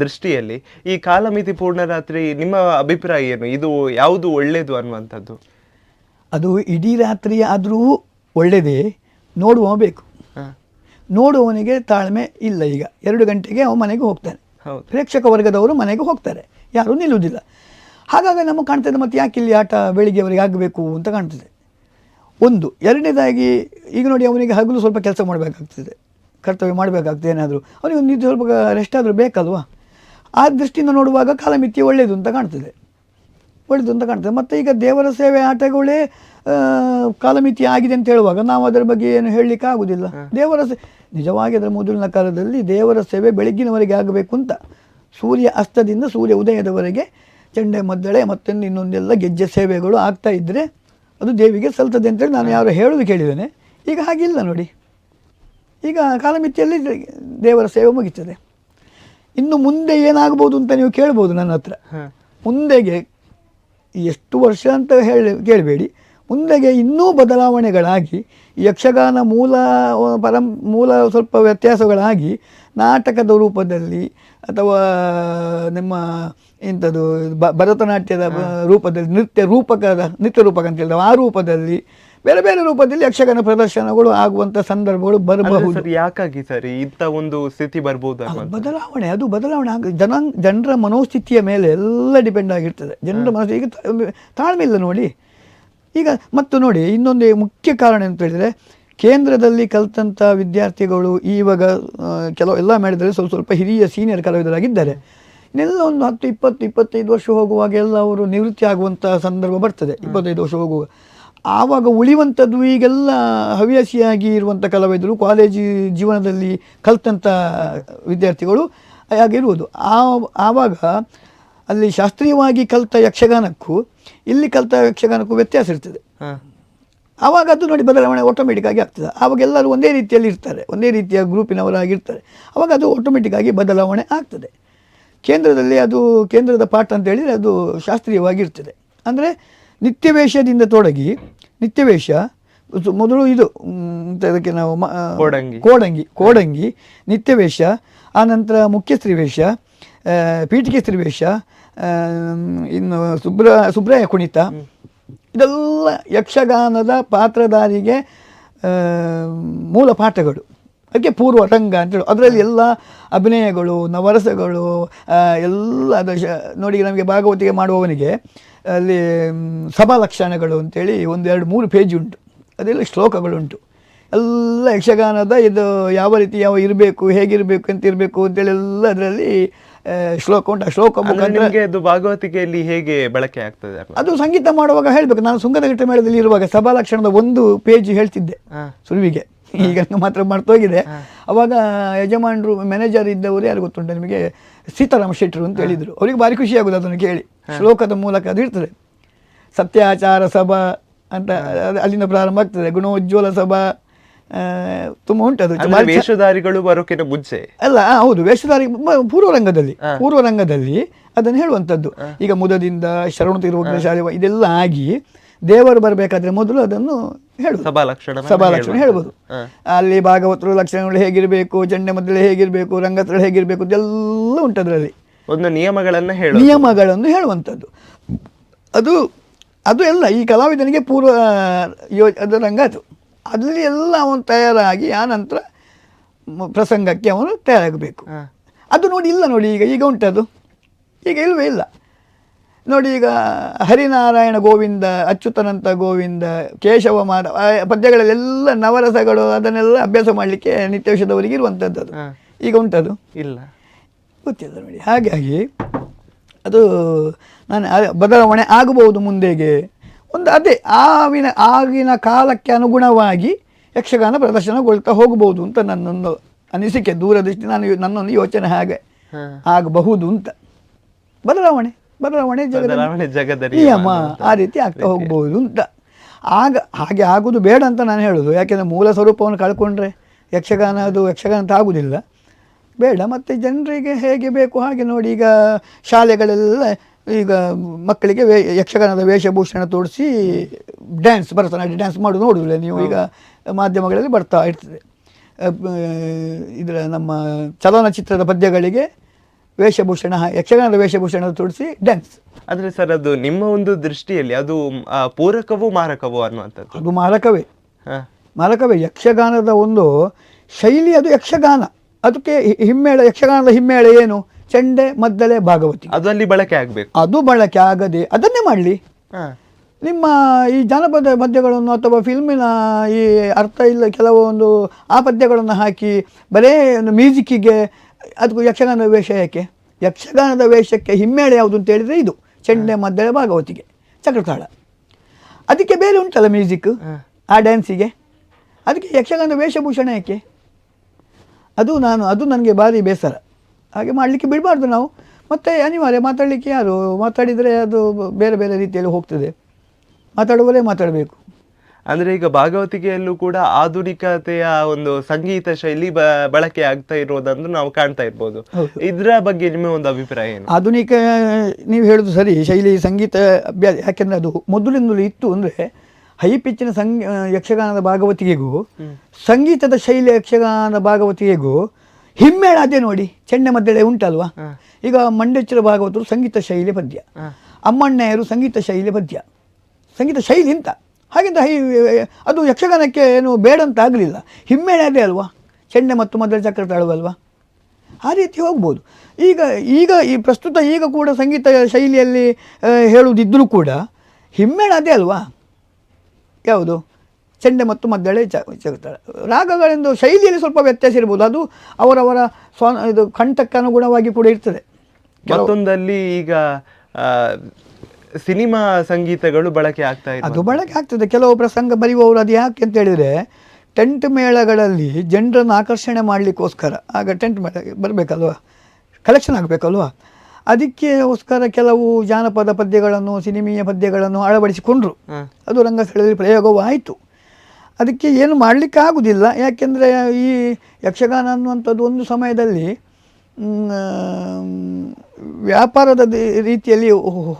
ದೃಷ್ಟಿಯಲ್ಲಿ ಈ ಕಾಲಮಿತಿ ಪೂರ್ಣರಾತ್ರಿ ನಿಮ್ಮ ಅಭಿಪ್ರಾಯ ಏನು? ಇದು ಯಾವುದು ಒಳ್ಳೆಯದು ಅನ್ನುವಂಥದ್ದು? ಅದು ಇಡೀ ರಾತ್ರಿ ಆದರೂ ಒಳ್ಳೆಯದೇ ನೋಡುವ ಬೇಕು. ನೋಡುವವನಿಗೆ ತಾಳ್ಮೆ ಇಲ್ಲ ಈಗ. ಎರಡು ಗಂಟೆಗೆ ಅವನ ಮನೆಗೆ ಹೋಗ್ತಾನೆ. ಹೌದು. ಪ್ರೇಕ್ಷಕ ವರ್ಗದವರು ಮನೆಗೆ ಹೋಗ್ತಾರೆ. ಯಾರೂ ನಿಲ್ಲುವುದಿಲ್ಲ. ಹಾಗಾಗಿ ನಮಗೆ ಕಾಣ್ತದೆ ಮತ್ತು ಯಾಕೆ ಇಲ್ಲಿ ಆಟ ಬೆಳಿಗ್ಗೆವರೆಗೆ ಆಗಬೇಕು ಅಂತ ಕಾಣ್ತದೆ. ಒಂದು, ಎರಡನೇದಾಗಿ ಈಗ ನೋಡಿ ಅವನಿಗೆ ಹಗಲು ಸ್ವಲ್ಪ ಕೆಲಸ ಮಾಡಬೇಕಾಗ್ತದೆ. ಕರ್ತವ್ಯ ಮಾಡಬೇಕಾಗ್ತದೆ ಏನಾದರೂ. ಅವನಿಗೆ ಒಂದು ನಿದ್ದೆ ಸ್ವಲ್ಪ ರೆಸ್ಟ್ ಆದರೂ ಬೇಕಲ್ವಾ? ಆ ದೃಷ್ಟಿಯಿಂದ ನೋಡುವಾಗ ಕಾಲಮಿತಿ ಒಳ್ಳೆಯದು ಅಂತ ಕಾಣ್ತದೆ. ಒಳ್ಳೆಯದು ಅಂತ ಕಾಣ್ತದೆ. ಮತ್ತು ಈಗ ದೇವರ ಸೇವೆ ಆಟಗಳೇ ಕಾಲಮಿತಿ ಆಗಿದೆ ಅಂತ ಹೇಳುವಾಗ ನಾವು ಅದರ ಬಗ್ಗೆ ಏನು ಹೇಳಲಿಕ್ಕೆ ಆಗುವುದಿಲ್ಲ ದೇವರ ಸೇ ನಿಜವಾಗಿ ಅದರ ಮೊದಲಿನ ಕಾಲದಲ್ಲಿ ದೇವರ ಸೇವೆ ಬೆಳಗ್ಗಿನವರೆಗೆ ಆಗಬೇಕು ಅಂತ. ಸೂರ್ಯ ಅಸ್ತದಿಂದ ಸೂರ್ಯ ಉದಯದವರೆಗೆ ಚೆಂಡೆ ಮದ್ದಳೆ ಮತ್ತೊಂದು ಇನ್ನೊಂದೆಲ್ಲ ಗೆಜ್ಜೆ ಸೇವೆಗಳು ಆಗ್ತಾ ಇದ್ದರೆ ಅದು ದೇವಿಗೆ ಸಲ್ತದೆ ಅಂತೇಳಿ ನಾನು ಯಾರು ಹೇಳೋದು ಕೇಳಿದ್ದೇನೆ. ಈಗ ಹಾಗಿಲ್ಲ ನೋಡಿ. ಈಗ ಕಾಲಮಿತಿಯಲ್ಲಿ ದೇವರ ಸೇವೆ ಮುಗಿತದೆ. ಇನ್ನು ಮುಂದೆ ಏನಾಗ್ಬೋದು ಅಂತ ನೀವು ಕೇಳ್ಬೋದು ನನ್ನ ಹತ್ರ. ಮುಂದೆಗೆ ಎಷ್ಟು ವರ್ಷ ಅಂತ ಹೇಳಿ ಕೇಳಬೇಡಿ. ಮುಂದೆಗೆ ಇನ್ನೂ ಬದಲಾವಣೆಗಳಾಗಿ ಯಕ್ಷಗಾನ ಮೂಲ ಪರಂ ಮೂಲ ಸ್ವಲ್ಪ ವ್ಯತ್ಯಾಸಗಳಾಗಿ ನಾಟಕದ ರೂಪದಲ್ಲಿ ಅಥವಾ ನಿಮ್ಮ ಇಂಥದ್ದು ಬ ಭರತನಾಟ್ಯದ ರೂಪದಲ್ಲಿ ನೃತ್ಯ ರೂಪಕದ ನೃತ್ಯ ರೂಪಕ ಅಂತ ಹೇಳಿದ್ರೆ ಆ ರೂಪದಲ್ಲಿ ಬೇರೆ ಬೇರೆ ರೂಪದಲ್ಲಿ ಯಕ್ಷಗಾನ ಪ್ರದರ್ಶನಗಳು ಆಗುವಂಥ ಸಂದರ್ಭಗಳು ಬರಬಹುದು ಸರ್ ಯಾಕಾಗಿ ಸರಿ ಇಂಥ ಒಂದು ಸ್ಥಿತಿ ಬರ್ಬೋದು ಬದಲಾವಣೆ ಅದು ಬದಲಾವಣೆ ಆಗ ಜನ ಜನರ ಮನೋಸ್ಥಿತಿಯ ಮೇಲೆ ಎಲ್ಲ ಡಿಪೆಂಡ್ ಆಗಿರ್ತದೆ. ಜನರ ಮನಸ್ಥಿತಿ ಈಗ ತಾಳ್ಮೆ ಇಲ್ಲ ನೋಡಿ. ಈಗ ಮತ್ತು ನೋಡಿ ಇನ್ನೊಂದು ಮುಖ್ಯ ಕಾರಣ ಅಂತ ಹೇಳಿದರೆ ಕೇಂದ್ರದಲ್ಲಿ ಕಲಿತಂಥ ವಿದ್ಯಾರ್ಥಿಗಳು ಇವಾಗ ಆ, ಕೆಲವು ಎಲ್ಲ ಮಾಡಿದರೆ ಸ್ವಲ್ಪ ಸ್ವಲ್ಪ ಹಿರಿಯ ಸೀನಿಯರ್ ಕಲಾವಿದರಾಗಿದ್ದಾರೆ. ಇನ್ನೆಲ್ಲ ಒಂದು ಹತ್ತು ಇಪ್ಪತ್ತು ಇಪ್ಪತ್ತೈದು ವರ್ಷ ಹೋಗುವಾಗ ಎಲ್ಲ ಅವರು ನಿವೃತ್ತಿ ಆಗುವಂಥ ಸಂದರ್ಭ ಬರ್ತದೆ. ಇಪ್ಪತ್ತೈದು ವರ್ಷ ಹೋಗುವಾಗ. ಆವಾಗ ಉಳಿವಂಥದ್ದು ಈಗೆಲ್ಲ ಹವ್ಯಾಸಿಯಾಗಿ ಇರುವಂಥ ಕಲಾವಿದರು ಕಾಲೇಜು ಜೀವನದಲ್ಲಿ ಕಲಿತಂಥ ವಿದ್ಯಾರ್ಥಿಗಳು ಆಗಿರುವುದು ಆ ಆವಾಗ ಅಲ್ಲಿ ಶಾಸ್ತ್ರೀಯವಾಗಿ ಕಲಿತ ಯಕ್ಷಗಾನಕ್ಕೂ ಇಲ್ಲಿ ಕಲಿತ ಯಕ್ಷಗಾನಕ್ಕೂ ವ್ಯತ್ಯಾಸ ಇರ್ತದೆ. ಆವಾಗ ಅದು ನೋಡಿ ಬದಲಾವಣೆ ಆಟೋಮೆಟಿಕ್ ಆಗಿ ಆಗ್ತದೆ. ಆವಾಗ ಎಲ್ಲರೂ ಒಂದೇ ರೀತಿಯಲ್ಲಿ ಇರ್ತಾರೆ ಒಂದೇ ರೀತಿಯ ಗ್ರೂಪಿನವರಾಗಿರ್ತಾರೆ ಆವಾಗ ಅದು ಆಟೋಮೆಟಿಕ್ ಆಗಿ ಬದಲಾವಣೆ ಆಗ್ತದೆ. ಕೇಂದ್ರದಲ್ಲಿ ಅದು ಕೇಂದ್ರದ ಪಾಠ ಅಂತ ಹೇಳಿದರೆ ಅದು ಶಾಸ್ತ್ರೀಯವಾಗಿರ್ತದೆ. ಅಂದರೆ ನಿತ್ಯವೇಷದಿಂದ ತೊಡಗಿ ನಿತ್ಯವೇಷ ಮೊದಲು ಇದು ಅದಕ್ಕೆ ನಾವು ಕೋಡಂಗಿ. ಕೋಡಂಗಿ ಕೋಡಂಗಿ ನಿತ್ಯವೇಷ ಆನಂತರ ಮುಖ್ಯ ಸ್ತ್ರೀವೇಷ ಪೀಠಿಕೆ ಸ್ತ್ರೀ ವೇಷ ಆ, ಇನ್ನು ಸುಬ್ರ ಸುಬ್ರಾಯ ಕುಣಿತ. ಇದೆಲ್ಲ ಯಕ್ಷಗಾನದ ಪಾತ್ರಧಾರಿಗೆ ಮೂಲ ಪಾಠಗಳು. ಅದಕ್ಕೆ ಪೂರ್ವ ರಂಗ ಅಂತೇಳಿ ಅದರಲ್ಲಿ ಎಲ್ಲ ಅಭಿನಯಗಳು ನವರಸಗಳು ಎಲ್ಲ ಅದು ಶ ನೋಡಿ ನಮಗೆ ಭಾಗವತಿಗೆ ಮಾಡುವವನಿಗೆ ಅಲ್ಲಿ ಸಭಾಲಕ್ಷಣಗಳು ಸಭಾ ಲಕ್ಷಣಗಳು ಅಂತೇಳಿ ಒಂದು ಎರಡು ಮೂರು ಪೇಜ್ ಉಂಟು. ಅದೆಲ್ಲ ಶ್ಲೋಕಗಳುಂಟು. ಎಲ್ಲ ಯಕ್ಷಗಾನದ ಇದು ಯಾವ ರೀತಿ ಯಾವ ಇರಬೇಕು ಹೇಗಿರಬೇಕು ಅಂತ ಇರಬೇಕು ಅಂತೇಳಿ ಎಲ್ಲ ಅದರಲ್ಲಿ ಶ್ಲೋಕ ಉಂಟು? ಆ ಶ್ಲೋಕ ಅಂದ್ರೆ ಮುಖಾಂತರ ನಿಮ್ಗೆ ಅದು ಭಾಗವತಿಕೆಯಲ್ಲಿ ಹೇಗೆ ಬಳಕೆ ಆಗ್ತದೆ ಅದು ಸಂಗೀತ ಮಾಡುವಾಗ ಹೇಳ್ಬೇಕು. ನಾನು ಸುಂಗದಗಟ್ಟ ಮೇಳದಲ್ಲಿ ಇರುವಾಗ ಸಭಾಲಕ್ಷಣದ ಒಂದು ಪೇಜ್ ಹೇಳ್ತಿದ್ದೆ. ಸುರುವಿಗೆ. ಈಗ ಮಾತ್ರ ಮರ್ತೋಗಿದೆ. ಅವಾಗ ಯಜಮಾನರು ಮ್ಯಾನೇಜರ್ ಇದ್ದವರು ಯಾರು ಗೊತ್ತುಂಟ ನಿಮಗೆ? ಸೀತಾರಾಮ ಶೆಟ್ಟರು ಅಂತ ಹೇಳಿದರು. ಅವರಿಗೆ ಭಾರಿ ಖುಷಿ ಆಗೋದು ಅದನ್ನು ಕೇಳಿ. ಶ್ಲೋಕದ ಮೂಲಕ ಅದು ಇರ್ತದೆ. ಸತ್ಯಾಚಾರ ಸಭಾ ಅಂತ ಅಲ್ಲಿಂದ ಪ್ರಾರಂಭ ಆಗ್ತದೆ. ಗುಣೋಜ್ವಲ ಸಭಾ. ತುಂಬ ಉಂಟು ವೇಷಧಾರಿಗಳು ಬರೋಕ್ಕಿಂತ ಮುಂಚೆ? ಅಲ್ಲ ಹೌದು. ವೇಷಧಾರಿ ಪೂರ್ವರಂಗದಲ್ಲಿ ಪೂರ್ವರಂಗದಲ್ಲಿ ಪೂರ್ವ ರಂಗದಲ್ಲಿ ಅದನ್ನು ಹೇಳುವಂಥದ್ದು. ಈಗ ಮುದದಿಂದ ಶರಣ ತಿರುವಗ್ನ ಶಾಲೆ ಇದೆಲ್ಲ ಆಗಿ ದೇವರು ಬರಬೇಕಾದ್ರೆ ಮೊದಲು ಅದನ್ನು ಹೇಳುದು. ಸಭಾಲಕ್ಷಣ ಸಭಾ ಹೇಳ್ಬೋದು ಅಲ್ಲಿ ಭಾಗವತರು ಲಕ್ಷಣಗಳು ಹೇಗಿರಬೇಕು ಚಂಡೆ ಮದ್ದಳೆ ಹೇಗಿರಬೇಕು ರಂಗತ್ರ ಹೇಗಿರಬೇಕು ಇದೆಲ್ಲ ಉಂಟು ಅದರಲ್ಲಿ ಒಂದು ನಿಯಮಗಳನ್ನು ಹೇಳ ನಿಯಮಗಳನ್ನು ಹೇಳುವಂಥದ್ದು. ಅದು ಅದು ಎಲ್ಲ ಈ ಕಲಾವಿದನಿಗೆ ಪೂರ್ವ ಯೋ ಅದು ರಂಗ ಅದು. ಅದರಲ್ಲಿ ಎಲ್ಲ ಅವನು ತಯಾರಾಗಿ ಆ ನಂತರ ಪ್ರಸಂಗಕ್ಕೆ ಅವನು ತಯಾರಾಗಬೇಕು. ಅದು ನೋಡಿ ಇಲ್ಲ ನೋಡಿ ಈಗ ಈಗ ಉಂಟದು. ಈಗ ಇಲ್ವೇ ಇಲ್ಲ. ನೋಡಿ ಈಗ ಹರಿನಾರಾಯಣ ಗೋವಿಂದ ಅಚ್ಯುತನಂತ ಗೋವಿಂದ ಕೇಶವ ಮಾರ ಪದ್ಯಗಳಲ್ಲೆಲ್ಲ ನವರಸಗಳು ಅದನ್ನೆಲ್ಲ ಅಭ್ಯಾಸ ಮಾಡಲಿಕ್ಕೆ ನಿತ್ಯವಿಷದವರಿಗೆ ಇರುವಂಥದ್ದು ಅದು. ಈಗ ಉಂಟದು. ಇಲ್ಲ. ಗೊತ್ತಿಲ್ಲ ನೋಡಿ. ಹಾಗಾಗಿ ಅದು ನಾನು ಬದಲಾವಣೆ ಆಗಬಹುದು ಮುಂದೆಗೆ. ಒಂದು ಅದೇ ಆವಿನ ಆಗಿನ ಕಾಲಕ್ಕೆ ಅನುಗುಣವಾಗಿ ಯಕ್ಷಗಾನ ಪ್ರದರ್ಶನಗೊಳ್ತಾ ಹೋಗಬಹುದು ಅಂತ ನನ್ನೊಂದು ಅನಿಸಿಕೆ ದೂರದೃಷ್ಟಿ. ನಾನು ನನ್ನೊಂದು ಯೋಚನೆ ಹಾಗೆ ಆಗಬಹುದು ಅಂತ. ಬದಲಾವಣೆ ಬದಲಾವಣೆ ಜಗದ ನಿಯಮ ಆ ರೀತಿ ಆಗ್ತಾ ಹೋಗಬಹುದು ಅಂತ. ಆಗ ಹಾಗೆ ಆಗೋದು ಬೇಡ ಅಂತ ನಾನು ಹೇಳೋದು. ಯಾಕೆಂದರೆ ಮೂಲ ಸ್ವರೂಪವನ್ನು ಕಳ್ಕೊಂಡ್ರೆ ಯಕ್ಷಗಾನ ಅದು ಯಕ್ಷಗಾನ ಅಂತ ಆಗುವುದಿಲ್ಲ ಬೇಡ ಮತ್ತು ಜನರಿಗೆ ಹೇಗೆ ಬೇಕು ಹಾಗೆ ನೋಡಿ. ಈಗ ಶಾಲೆಗಳೆಲ್ಲ ಈಗ ಮಕ್ಕಳಿಗೆ ವೇ ಯಕ್ಷಗಾನದ ವೇಷಭೂಷಣ ತೋರಿಸಿ ಡ್ಯಾನ್ಸ್ ಭರತನಾಟ್ಯ ಡ್ಯಾನ್ಸ್ ಮಾಡೋದು ನೋಡುವುದಿಲ್ಲ ನೀವು. ಈಗ ಮಾಧ್ಯಮಗಳಲ್ಲಿ ಬರ್ತಾ ಇರ್ತದೆ. ಇದರ ನಮ್ಮ ಚಲನಚಿತ್ರದ ಪದ್ಯಗಳಿಗೆ ವೇಷಭೂಷಣ ಯಕ್ಷಗಾನದ ವೇಷಭೂಷಣ ತೋರಿಸಿ ಡ್ಯಾನ್ಸ್ ಆದರೆ ಸರ್ ಅದು ನಿಮ್ಮ ಒಂದು ದೃಷ್ಟಿಯಲ್ಲಿ ಅದು ಆ, ಪೂರಕವೋ ಮಾರಕವೋ ಅನ್ನುವಂಥದ್ದು? ಅದು ಮಾರಕವೇ. ಹಾ. ಮಾರಕವೇ. ಯಕ್ಷಗಾನದ ಒಂದು ಶೈಲಿ ಅದು ಯಕ್ಷಗಾನ. ಅದಕ್ಕೆ ಹಿ- ಹಿಮ್ಮೇಳ ಯಕ್ಷಗಾನದ ಹಿಮ್ಮೇಳ ಏನು? ಚೆಂಡೆ ಮದ್ದಳೆ ಭಾಗವತಿ. ಅದರಲ್ಲಿ ಬಳಕೆ ಆಗಬೇಕು. ಅದು ಬಳಕೆ ಆಗದೆ ಅದನ್ನೇ ಮಾಡಲಿ. ನಿಮ್ಮ ಈ ಜಾನಪದ ಪದ್ಯಗಳನ್ನು ಅಥವಾ ಫಿಲ್ಮಿನ ಈ ಅರ್ಥ ಇಲ್ಲ ಕೆಲವೊಂದು ಆ ಪದ್ಯಗಳನ್ನು ಹಾಕಿ ಬರೇ ಒಂದು ಮ್ಯೂಸಿಕ್ಕಿಗೆ ಅದಕ್ಕೂ ಯಕ್ಷಗಾನದ ವೇಷ ಯಾಕೆ? ಯಕ್ಷಗಾನದ ವೇಷಕ್ಕೆ ಹಿಮ್ಮೇಳೆ ಯಾವುದು ಅಂತ ಹೇಳಿದರೆ ಇದು ಚೆಂಡೆ ಮದ್ದಳೆ ಭಾಗವತಿಗೆ ಚಕ್ರತಾಳ. ಅದಕ್ಕೆ ಬೇರೆ ಉಂಟಲ್ಲ ಮ್ಯೂಸಿಕ್? ಆ ಡ್ಯಾನ್ಸಿಗೆ? ಅದಕ್ಕೆ ಯಕ್ಷಗಾನದ ವೇಷಭೂಷಣ ಯಾಕೆ? ಅದು ನಾನು ಅದು ನನಗೆ ಭಾರಿ ಬೇಸರ. ಹಾಗೆ ಮಾಡಲಿಕ್ಕೆ ಬಿಡಬಾರ್ದು ನಾವು. ಮತ್ತು ಅನಿವಾರ್ಯ ಮಾತಾಡಲಿಕ್ಕೆ ಯಾರು? ಮಾತಾಡಿದರೆ ಅದು ಬೇರೆ ಬೇರೆ ರೀತಿಯಲ್ಲಿ ಹೋಗ್ತದೆ. ಮಾತಾಡುವವರೇ ಮಾತಾಡಬೇಕು. ಅಂದರೆ ಈಗ ಭಾಗವತಿಕೆಯಲ್ಲೂ ಕೂಡ ಆಧುನಿಕತೆಯ ಒಂದು ಸಂಗೀತ ಶೈಲಿ ಬ- ಬಳಕೆ ಆಗ್ತಾ ಇರೋದನ್ನು ನಾವು ಕಾಣ್ತಾ ಇರ್ಬೋದು. ಇದರ ಬಗ್ಗೆ ನಿಮ್ಮ ಒಂದು ಅಭಿಪ್ರಾಯ ಏನು? ಆಧುನಿಕ ನೀವು ಹೇಳೋದು ಸರಿ ಶೈಲಿ ಸಂಗೀತ ಅಭ್ಯಾಸ ಯಾಕೆಂದರೆ ಅದು ಮೊದಲಿಂದಲೂ ಇತ್ತು ಅಂದರೆ ಹೈ ಪಿಚ್ಚಿನ ಸಂಗ ಯಕ್ಷಗಾನದ ಭಾಗವತಿಗೆಗೂ ಸಂಗೀತದ ಶೈಲಿ ಯಕ್ಷಗಾನದ ಭಾಗವತಿಗೆಗೂ ಹಿಮ್ಮೇಳ ಅದೇ ನೋಡಿ ಚೆಂಡೆ ಮದ್ದಳೆ ಉಂಟಲ್ವಾ? ಈಗ ಮಂಡೇಶ್ವರ ಭಾಗವತರು ಸಂಗೀತ ಶೈಲಿ ಪದ್ಯ. ಅಮ್ಮಣ್ಣಯ್ಯರು ಸಂಗೀತ ಶೈಲಿ ಪದ್ಯ. ಸಂಗೀತ ಶೈಲಿ ಅಂತ ಹಾಗಿಂತ ಹೈ ಅದು ಯಕ್ಷಗಾನಕ್ಕೆ ಏನು ಬೇಡ ಅಂತ ಆಗಲಿಲ್ಲ. ಹಿಮ್ಮೇಳ ಅದೇ ಅಲ್ವಾ? ಚೆಂಡೆ ಮತ್ತು ಮದ್ದಳೆ ಚಕ್ರ ತಾಳುವಲ್ವಾ? ಆ ರೀತಿ ಹೋಗ್ಬೋದು. ಈಗ ಈಗ ಈ ಪ್ರಸ್ತುತ ಈಗ ಕೂಡ ಸಂಗೀತ ಶೈಲಿಯಲ್ಲಿ ಹೇಳುವುದಿದ್ದರೂ ಕೂಡ ಹಿಮ್ಮೇಳ ಅದೇ ಅಲ್ವಾ? ಯಾವುದು? ಚೆಂಡೆ ಮತ್ತು ಮದ್ದಳೆ ಚ ಚಕ್ರತಾಳ ರಾಗಗಳೆಂದು ಶೈಲಿಯಲ್ಲಿ ಸ್ವಲ್ಪ ವ್ಯತ್ಯಾಸ ಇರ್ಬೋದು. ಅದು ಅವರವರ ಸ್ವ ಇದು ಕಂಠಕ್ಕೆ ಅನುಗುಣವಾಗಿ ಕೂಡ ಇರ್ತದೆ. ಮತ್ತೊಂದಲ್ಲಿ ಈಗ ಸಿನಿಮಾ ಸಂಗೀತಗಳು ಬಳಕೆ ಆಗ್ತಾ ಇದೆ ಅದು ಬಳಕೆ ಆಗ್ತದೆ. ಕೆಲವು ಪ್ರಸಂಗ ಬರೆಯುವವರು ಅದು ಯಾಕೆ ಅಂತ ಹೇಳಿದರೆ ಟೆಂಟ್ ಮೇಳಗಳಲ್ಲಿ ಜನರನ್ನು ಆಕರ್ಷಣೆ ಮಾಡಲಿಕ್ಕೋಸ್ಕರ ಆಗ ಟೆಂಟ್ ಮೇಳ ಬರಬೇಕಲ್ವ? ಕಲೆಕ್ಷನ್ ಅದಕ್ಕೆ ಅದಕ್ಕೋಸ್ಕರ ಕೆಲವು ಜಾನಪದ ಪದ್ಯಗಳನ್ನು ಸಿನಿಮೀಯ ಪದ್ಯಗಳನ್ನು ಅಳವಡಿಸಿಕೊಂಡ್ರು. ಅದು ರಂಗಸ್ಥಳದಲ್ಲಿ ಪ್ರಯೋಗವೂ ಆಯಿತು ಅದಕ್ಕೆ ಏನು ಮಾಡಲಿಕ್ಕೆ ಆಗುವುದಿಲ್ಲ ಯಾಕೆಂದರೆ ಈ ಯಕ್ಷಗಾನ ಅನ್ನುವಂಥದ್ದು ಒಂದು ಸಮಯದಲ್ಲಿ ವ್ಯಾಪಾರದ ರೀತಿಯಲ್ಲಿ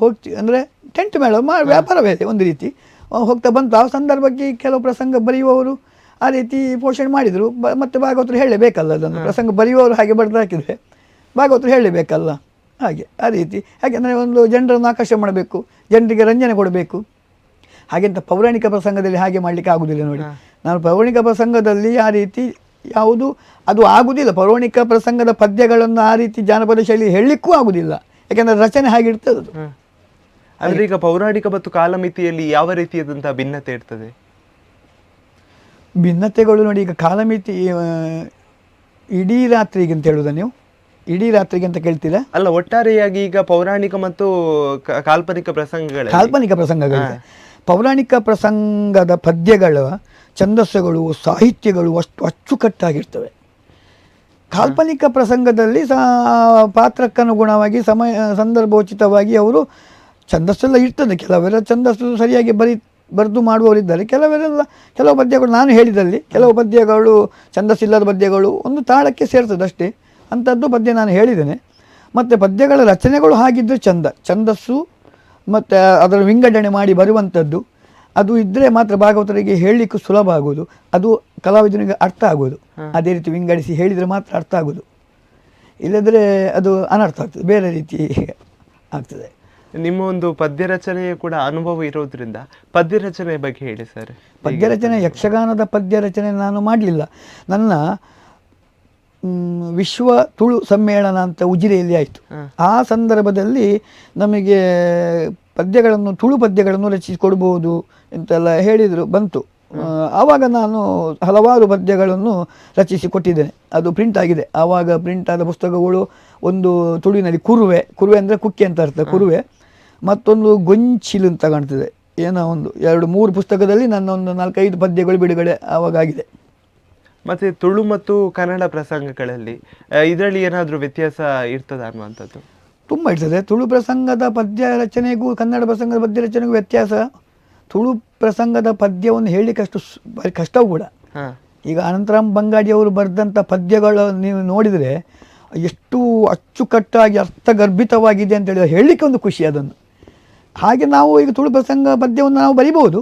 ಹೋಗ್ತಿ ಅಂದರೆ ಟೆಂಟ್ ಮೇಳ ಮಾ ವ್ಯಾಪಾರವೇ ಒಂದು ರೀತಿ. ಹೋಗ್ತಾ ಬಂತು. ಆ ಸಂದರ್ಭಕ್ಕೆ ಕೆಲವು ಪ್ರಸಂಗ ಬರೆಯುವವರು ಆ ರೀತಿ ಪೋಷಣೆ ಮಾಡಿದರು. ಬ ಮತ್ತು ಭಾಗವತರು ಹೇಳಲೇಬೇಕಲ್ಲ ಅದನ್ನು. ಪ್ರಸಂಗ ಬರೆಯುವವರು ಹಾಗೆ ಬರೆದು ಹಾಕಿದರೆ ಭಾಗವತರು ಹೇಳಲೇಬೇಕಲ್ಲ ಹಾಗೆ ಆ ರೀತಿ. ಯಾಕೆಂದರೆ ಒಂದು ಜನರನ್ನು ಆಕರ್ಷಣೆ ಮಾಡಬೇಕು. ಜನರಿಗೆ ರಂಜನೆ ಕೊಡಬೇಕು. ಹಾಗೆಂತ ಪೌರಾಣಿಕ ಪ್ರಸಂಗದಲ್ಲಿ ಹಾಗೆ ಮಾಡಲಿಕ್ಕೆ ಆಗುದಿಲ್ಲ ನೋಡಿ. ನಾನು ಪೌರಾಣಿಕ ಪ್ರಸಂಗದಲ್ಲಿ ಆ ರೀತಿ ಯಾವುದು ಅದು ಆಗುದಿಲ್ಲ. ಪೌರಾಣಿಕ ಪ್ರಸಂಗದ ಪದ್ಯಗಳನ್ನು ಆ ರೀತಿ ಜಾನಪದ ಶೈಲಿ ಹೇಳಲಿಕ್ಕೂ ಆಗುದಿಲ್ಲ. ಯಾಕೆಂದರೆ ರಚನೆ ಅದು. ಹ್ಮ್. ಅಂದ್ರೆ ಈಗ ಪೌರಾಣಿಕ ಮತ್ತು ಕಾಲಮಿತಿಯಲ್ಲಿ ಯಾವ ರೀತಿಯಾದಂತಹ ಭಿನ್ನತೆ ಇರ್ತದೆ? ಭಿನ್ನತೆಗಳು ನೋಡಿ ಈಗ ಕಾಲಮಿತಿ ಇಡೀ ರಾತ್ರಿಗೆ ಅಂತ ಹೇಳುದ ನೀವು? ಇಡೀ ರಾತ್ರಿಗೆ ಅಂತ ಕೇಳ್ತೀರಾ? ಅಲ್ಲ ಒಟ್ಟಾರೆಯಾಗಿ ಈಗ ಪೌರಾಣಿಕ ಮತ್ತು ಕಾಲ್ಪನಿಕ ಪ್ರಸಂಗಗಳು ಕಾಲ್ಪನಿಕ ಪ್ರಸಂಗಗಳಿದೆ. ಪೌರಾಣಿಕ ಪ್ರಸಂಗದ ಪದ್ಯಗಳ ಛಂದಸ್ಸುಗಳು, ಸಾಹಿತ್ಯಗಳು ಅಷ್ಟು ಅಚ್ಚುಕಟ್ಟಾಗಿರ್ತವೆ. ಕಾಲ್ಪನಿಕ ಪ್ರಸಂಗದಲ್ಲಿ ಸಹ ಪಾತ್ರಕ್ಕನುಗುಣವಾಗಿ, ಸಮಯ, ಸಂದರ್ಭೋಚಿತವಾಗಿ ಅವರು ಛಂದಸ್ಸೆಲ್ಲ ಇರ್ತದೆ. ಕೆಲವೆಲ್ಲ ಛಂದಸ್ಸು ಸರಿಯಾಗಿ ಬರಿ, ಬರೆದು ಮಾಡುವವರಿದ್ದಾರೆ. ಕೆಲವರೆಲ್ಲ ಕೆಲವು ಪದ್ಯಗಳು ನಾನು ಹೇಳಿದಲ್ಲಿ, ಕೆಲವು ಪದ್ಯಗಳು ಛಂದಸ್ಸಿಲ್ಲದ ಪದ್ಯಗಳು ಒಂದು ತಾಳಕ್ಕೆ ಸೇರ್ತದೆ ಅಷ್ಟೇ. ಅಂಥದ್ದು ಪದ್ಯ ನಾನು ಹೇಳಿದ್ದೇನೆ. ಮತ್ತು ಪದ್ಯಗಳ ರಚನೆಗಳು ಹಾಗಿದ್ದರೆ ಚಂದ ಛಂದಸ್ಸು ಮತ್ತು ಅದರ ವಿಂಗಡಣೆ ಮಾಡಿ ಬರುವಂಥದ್ದು ಅದು ಇದ್ದರೆ ಮಾತ್ರ ಭಾಗವತರಿಗೆ ಹೇಳಲಿಕ್ಕೂ ಸುಲಭ ಆಗೋದು. ಅದು ಕಲಾವಿದನಿಗೆ ಅರ್ಥ ಆಗೋದು. ಅದೇ ರೀತಿ ವಿಂಗಡಿಸಿ ಹೇಳಿದರೆ ಮಾತ್ರ ಅರ್ಥ ಆಗೋದು. ಇಲ್ಲದ್ರೆ ಅದು ಅನರ್ಥ ಆಗ್ತದೆ ಬೇರೆ ರೀತಿ ಆಗ್ತದೆ. ನಿಮ್ಮ ಒಂದು ಪದ್ಯ ರಚನೆಯ ಕೂಡ ಅನುಭವ ಇರೋದ್ರಿಂದ ಪದ್ಯ ರಚನೆ ಬಗ್ಗೆ ಹೇಳಿ ಸರ್. ಪದ್ಯ ರಚನೆ ಯಕ್ಷಗಾನದ ಪದ್ಯ ರಚನೆ ನಾನು ಮಾಡಲಿಲ್ಲ. ನನ್ನ ವಿಶ್ವ ತುಳು ಸಮ್ಮೇಳನ ಅಂತ ಉಜಿರೆಯಲ್ಲಿ ಆಯಿತು. ಆ ಸಂದರ್ಭದಲ್ಲಿ ನಮಗೆ ಪದ್ಯಗಳನ್ನು ತುಳು ಪದ್ಯಗಳನ್ನು ರಚಿಸಿ ಕೊಡ್ಬೋದು ಅಂತೆಲ್ಲ ಹೇಳಿದರು ಬಂತು. ಆವಾಗ ನಾನು ಹಲವಾರು ಪದ್ಯಗಳನ್ನು ರಚಿಸಿ ಕೊಟ್ಟಿದ್ದೇನೆ. ಅದು ಪ್ರಿಂಟ್ ಆಗಿದೆ. ಆವಾಗ ಪ್ರಿಂಟ್ ಆದ ಪುಸ್ತಕಗಳು ಒಂದು ತುಳುವಿನಲ್ಲಿ ಕುರುವೆ ಕುರುವೆ ಅಂದರೆ ಕುಕ್ಕೆ ಅಂತ ಅರ್ಥ ಕುರುವೆ. ಮತ್ತೊಂದು ಗೊಂಚಿಲು ಅಂತ ಕಾಣ್ತದೆ. ಏನೋ ಒಂದು ಎರಡು ಮೂರು ಪುಸ್ತಕದಲ್ಲಿ ನನ್ನ ಒಂದು ನಾಲ್ಕೈದು ಪದ್ಯಗಳು ಬಿಡುಗಡೆ ಆವಾಗ ಆಗಿದೆ ಮತ್ತೆ ತುಳು ಮತ್ತು ಕನ್ನಡ ಪ್ರಸಂಗಗಳಲ್ಲಿ ಇದರಲ್ಲಿ ಏನಾದರೂ ವ್ಯತ್ಯಾಸ ಇರ್ತದ ಅನ್ನುವಂಥದ್ದು? ತುಂಬ ಇರ್ತದೆ. ತುಳು ಪ್ರಸಂಗದ ಪದ್ಯ ರಚನೆಗೂ ಕನ್ನಡ ಪ್ರಸಂಗದ ಪದ್ಯ ರಚನೆಗೂ ವ್ಯತ್ಯಾಸ. ತುಳು ಪ್ರಸಂಗದ ಪದ್ಯವನ್ನು ಹೇಳಲಿಕ್ಕೆ ಅಷ್ಟು ಕಷ್ಟವೂ ಕೂಡ. ಈಗ ಅನಂತರಾಮ್ ಬಂಗಾಡಿಯವರು ಬರೆದಂಥ ಪದ್ಯಗಳು ನೀವು ನೋಡಿದರೆ ಎಷ್ಟು ಅಚ್ಚುಕಟ್ಟಾಗಿ ಅರ್ಥಗರ್ಭಿತವಾಗಿದೆ ಅಂತ ಹೇಳಿದ್ರೆ ಹೇಳಲಿಕ್ಕೆ ಒಂದು ಖುಷಿ ಅದನ್ನು ಹಾಗೆ ನಾವು ಈಗ ತುಳು ಪ್ರಸಂಗ ಪದ್ಯವನ್ನು ನಾವು ಬರಿಬೋದು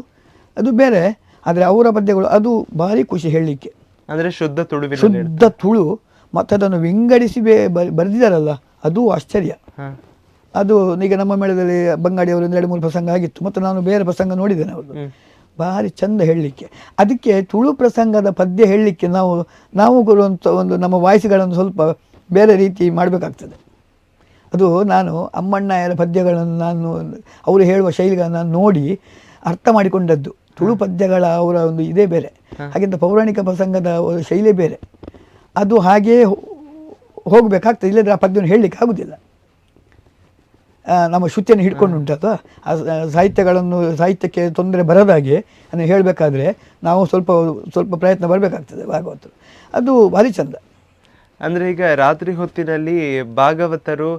ಅದು ಬೇರೆ ಆದರೆ ಅವರ ಪದ್ಯಗಳು ಅದು ಭಾರಿ ಖುಷಿ ಹೇಳಲಿಕ್ಕೆ. ಅಂದ್ರೆ ಶುದ್ಧ ತುಳು ಶುದ್ಧ ತುಳು ಮತ್ತು ಅದನ್ನು ವಿಂಗಡಿಸಿ ಬೇ ಬರೆದಿದ್ದಾರಲ್ಲ ಅದು ಆಶ್ಚರ್ಯ. ಅದು ಈಗ ನಮ್ಮ ಮೇಳದಲ್ಲಿ ಬಂಗಾಡಿಯವರು ಎರಡು ಮೂರು ಪ್ರಸಂಗ ಆಗಿತ್ತು ಮತ್ತು ನಾನು ಬೇರೆ ಪ್ರಸಂಗ ನೋಡಿದ್ದೇನೆ ಅವರು. ಭಾರಿ ಚಂದ ಹೇಳಲಿಕ್ಕೆ. ಅದಕ್ಕೆ ತುಳು ಪ್ರಸಂಗದ ಪದ್ಯ ಹೇಳಲಿಕ್ಕೆ ನಾವು ನಾವು ಕೊಡುವಂಥ ಒಂದು ನಮ್ಮ ವಾಯ್ಸ್ಗಳನ್ನು ಸ್ವಲ್ಪ ಬೇರೆ ರೀತಿ ಮಾಡಬೇಕಾಗ್ತದೆ. ಅದು ನಾನು ಅಮ್ಮಣ್ಣಯರ ಪದ್ಯಗಳನ್ನು ನಾನು ಅವರು ಹೇಳುವ ಶೈಲಿಗಳನ್ನು ನಾನು ನೋಡಿ ಅರ್ಥ ಮಾಡಿಕೊಂಡದ್ದು. ತುಳು ಪದ್ಯಗಳ ಅವರ ಒಂದು ಇದೇ ಬೇರೆ. ಹಾಗೆಂತ ಪೌರಾಣಿಕ ಪ್ರಸಂಗದ ಶೈಲಿ ಬೇರೆ. ಅದು ಹಾಗೇ ಹೋಗಬೇಕಾಗ್ತದೆ. ಇಲ್ಲದ್ರೆ ಆ ಪದ್ಯವನ್ನು ಹೇಳಲಿಕ್ಕೆ ಆಗುದಿಲ್ಲ. ನಮ್ಮ ಶುಚಿಯನ್ನು ಹಿಡ್ಕೊಂಡು ಉಂಟದು. ಆ ಸಾಹಿತ್ಯಗಳನ್ನು ಸಾಹಿತ್ಯಕ್ಕೆ ತೊಂದರೆ ಬರದಾಗೆ ಅದನ್ನು ಹೇಳಬೇಕಾದ್ರೆ ನಾವು ಸ್ವಲ್ಪ ಸ್ವಲ್ಪ ಪ್ರಯತ್ನ ಬರಬೇಕಾಗ್ತದೆ ಭಾಗವತರು. ಅದು ಭಾರಿ ಚಂದ. ಅಂದ್ರೆ ಈಗ ರಾತ್ರಿ ಹೊತ್ತಿನಲ್ಲಿ ಭಾಗವತರು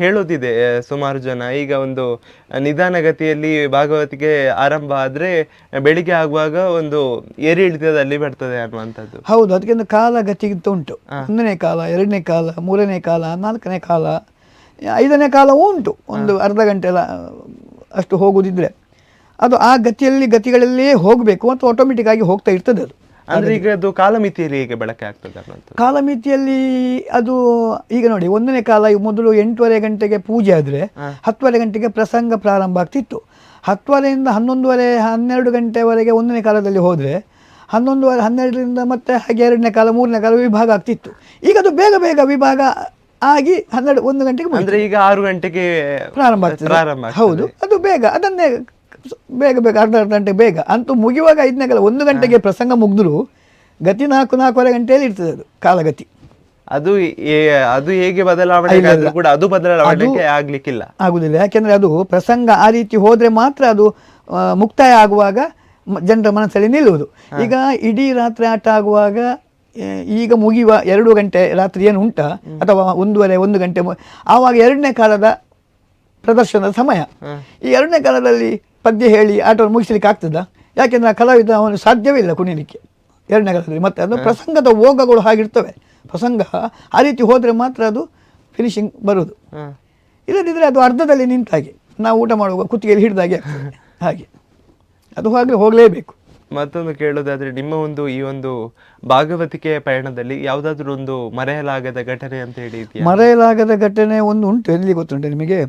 ಹೇಳೋದಿದೆ ಸುಮಾರು ಜನ. ಈಗ ಒಂದು ನಿಧಾನಗತಿಯಲ್ಲಿ ಭಾಗವತಿಗೆ ಆರಂಭ ಆದ್ರೆ ಬೆಳಿಗ್ಗೆ ಆಗುವಾಗ ಒಂದು ಏರಿಳಿತದಲ್ಲಿ ಬರ್ತದೆ ಅನ್ನುವಂಥದ್ದು. ಹೌದು ಅದಕ್ಕಿಂತ ಕಾಲ ಗತಿಗಿಂತ ಉಂಟು. ಒಂದನೇ ಕಾಲ ಎರಡನೇ ಕಾಲ ಮೂರನೇ ಕಾಲ ನಾಲ್ಕನೇ ಕಾಲ ಐದನೇ ಕಾಲ ಉಂಟು. ಒಂದು ಅರ್ಧ ಗಂಟೆ ಎಲ್ಲ ಅಷ್ಟು ಹೋಗುದಿದ್ರೆ. ಅದು ಆ ಗತಿಯಲ್ಲಿ ಗತಿಗಳಲ್ಲಿಯೇ ಹೋಗಬೇಕು ಅಥವಾ ಆಟೋಮೆಟಿಕ್ ಆಗಿ ಹೋಗ್ತಾ ಇರ್ತದೆ ಅದು. ಅಂದ್ರೆ ಈಗ ಅದು ಕಾಲಮಿತಿಯಲ್ಲಿ ಹೇಗೆ ಬಳಕೆ ಆಗ್ತದೆ ಕಾಲಮಿತಿಯಲ್ಲಿ ಅದು ಈಗ ನೋಡಿ ಒಂದನೇ ಕಾಲ ಮೊದಲು ಎಂಟೂವರೆ ಗಂಟೆಗೆ ಪೂಜೆ ಆದ್ರೆ ಹತ್ತುವರೆ ಗಂಟೆಗೆ ಪ್ರಸಂಗ ಪ್ರಾರಂಭ ಆಗ್ತಿತ್ತು. ಹತ್ತುವರೆಯಿಂದ ಹನ್ನೊಂದುವರೆ ಹನ್ನೆರಡು ಗಂಟೆವರೆಗೆ ಒಂದನೇ ಕಾಲದಲ್ಲಿ ಹೋದರೆ ಹನ್ನೊಂದುವರೆ ಹನ್ನೆರಡರಿಂದ ಮತ್ತೆ ಹಾಗೆ ಎರಡನೇ ಕಾಲ ಮೂರನೇ ಕಾಲ ವಿಭಾಗ ಆಗ್ತಿತ್ತು. ಈಗ ಅದು ಬೇಗ ಬೇಗ ವಿಭಾಗ ಆಗಿ ಹನ್ನೆರಡು ಒಂದು ಗಂಟೆಗೆ. ಅಂದ್ರೆ ಈಗ ಆರು ಗಂಟೆಗೆ ಪ್ರಾರಂಭ ಆಗ್ತದೆ. ಹೌದು ಅದು ಬೇಗ ಅದನ್ನೇ ಬೇಗ ಬೇಗ ಅರ್ಧ ಅರ್ಧ ಗಂಟೆ ಬೇಗ. ಅಂತೂ ಮುಗಿಯುವಾಗ ಐದನೇ ಕಾಲ ಒಂದು ಗಂಟೆಗೆ ಪ್ರಸಂಗ ಮುಗಿದ್ರು ಗತಿ ನಾಲ್ಕು ನಾಲ್ಕೂವರೆ ಗಂಟೆಯಲ್ಲಿ ಇರ್ತದೆ ಅದು ಕಾಲಗತಿ. ಅದು ಅದು ಹೇಗೆ ಬದಲಾವಣೆ ಕೂಡ ಅದು ಬದಲಾವಣೆ ಆಗ್ಲಿಕ್ಕಿಲ್ಲ. ಆಗುದಿಲ್ಲ. ಯಾಕೆಂದ್ರೆ ಅದು ಪ್ರಸಂಗ ಆ ರೀತಿ ಹೋದ್ರೆ ಮಾತ್ರ ಅದು ಮುಕ್ತಾಯ ಆಗುವಾಗ ಜನರ ಮನಸ್ಸಲ್ಲಿ ನಿಲ್ಲುವುದು. ಈಗ ಇಡೀ ರಾತ್ರಿ ಆಟ ಆಗುವಾಗ ಈಗ ಮುಗಿಯುವ ಎರಡು ಗಂಟೆ ರಾತ್ರಿ ಏನು ಉಂಟ? ಅಥವಾ ಒಂದೂವರೆ ಒಂದು ಗಂಟೆ ಆವಾಗ ಎರಡನೇ ಕಾಲದ ಪ್ರದರ್ಶನದ ಸಮಯ. ಈ ಎರಡನೇ ಕಾಲದಲ್ಲಿ ಪದ್ಯ ಹೇಳಿ ಆಟವನ್ನು ಮುಗಿಸಲಿಕ್ಕೆ ಆಗ್ತದ? ಯಾಕೆಂದ್ರೆ ಆ ಕಲಾವಿದ ಅವನು ಸಾಧ್ಯವೇ ಇಲ್ಲ ಕುಣಿಲಿಕ್ಕೆ. ಎರಡನೇ ಕಾಲದಲ್ಲಿ ಮತ್ತೆ ಅದು ಪ್ರಸಂಗದ ಓಗಗಳು ಹಾಗಿರ್ತವೆ. ಪ್ರಸಂಗ ಆ ರೀತಿ ಹೋದರೆ ಮಾತ್ರ ಅದು ಫಿನಿಶಿಂಗ್ ಬರೋದು. ಇಲ್ಲದಿದ್ದರೆ ಅದು ಅರ್ಧದಲ್ಲಿ ನಿಂತಾಗೆ. ನಾವು ಊಟ ಮಾಡುವಾಗ ಕುತ್ತಿಗೆಯಲ್ಲಿ ಹಿಡಿದಾಗೆ ಆಗ್ತದೆ. ಹಾಗೆ. ಅದು ಹಾಗೆ ಹೋಗಲೇಬೇಕು. ಮತ್ತೊಂದು ಕೇಳೋದಾದರೆ ನಿಮ್ಮ ಒಂದು ಈ ಒಂದು ಭಾಗವತಿಕೆಯ ಪಯಣದಲ್ಲಿ ಯಾವುದಾದ್ರೂ ಒಂದು ಮರೆಯಲಾಗದ ಘಟನೆ ಅಂತ ಹೇಳಿ ಇದೆಯಾ? ಮರೆಯಲಾಗದ ಘಟನೆ ಒಂದು ಉಂಟು ಎಲ್ಲಿ ಗೊತ್ತುಂಟು ನಿಮಗೆ?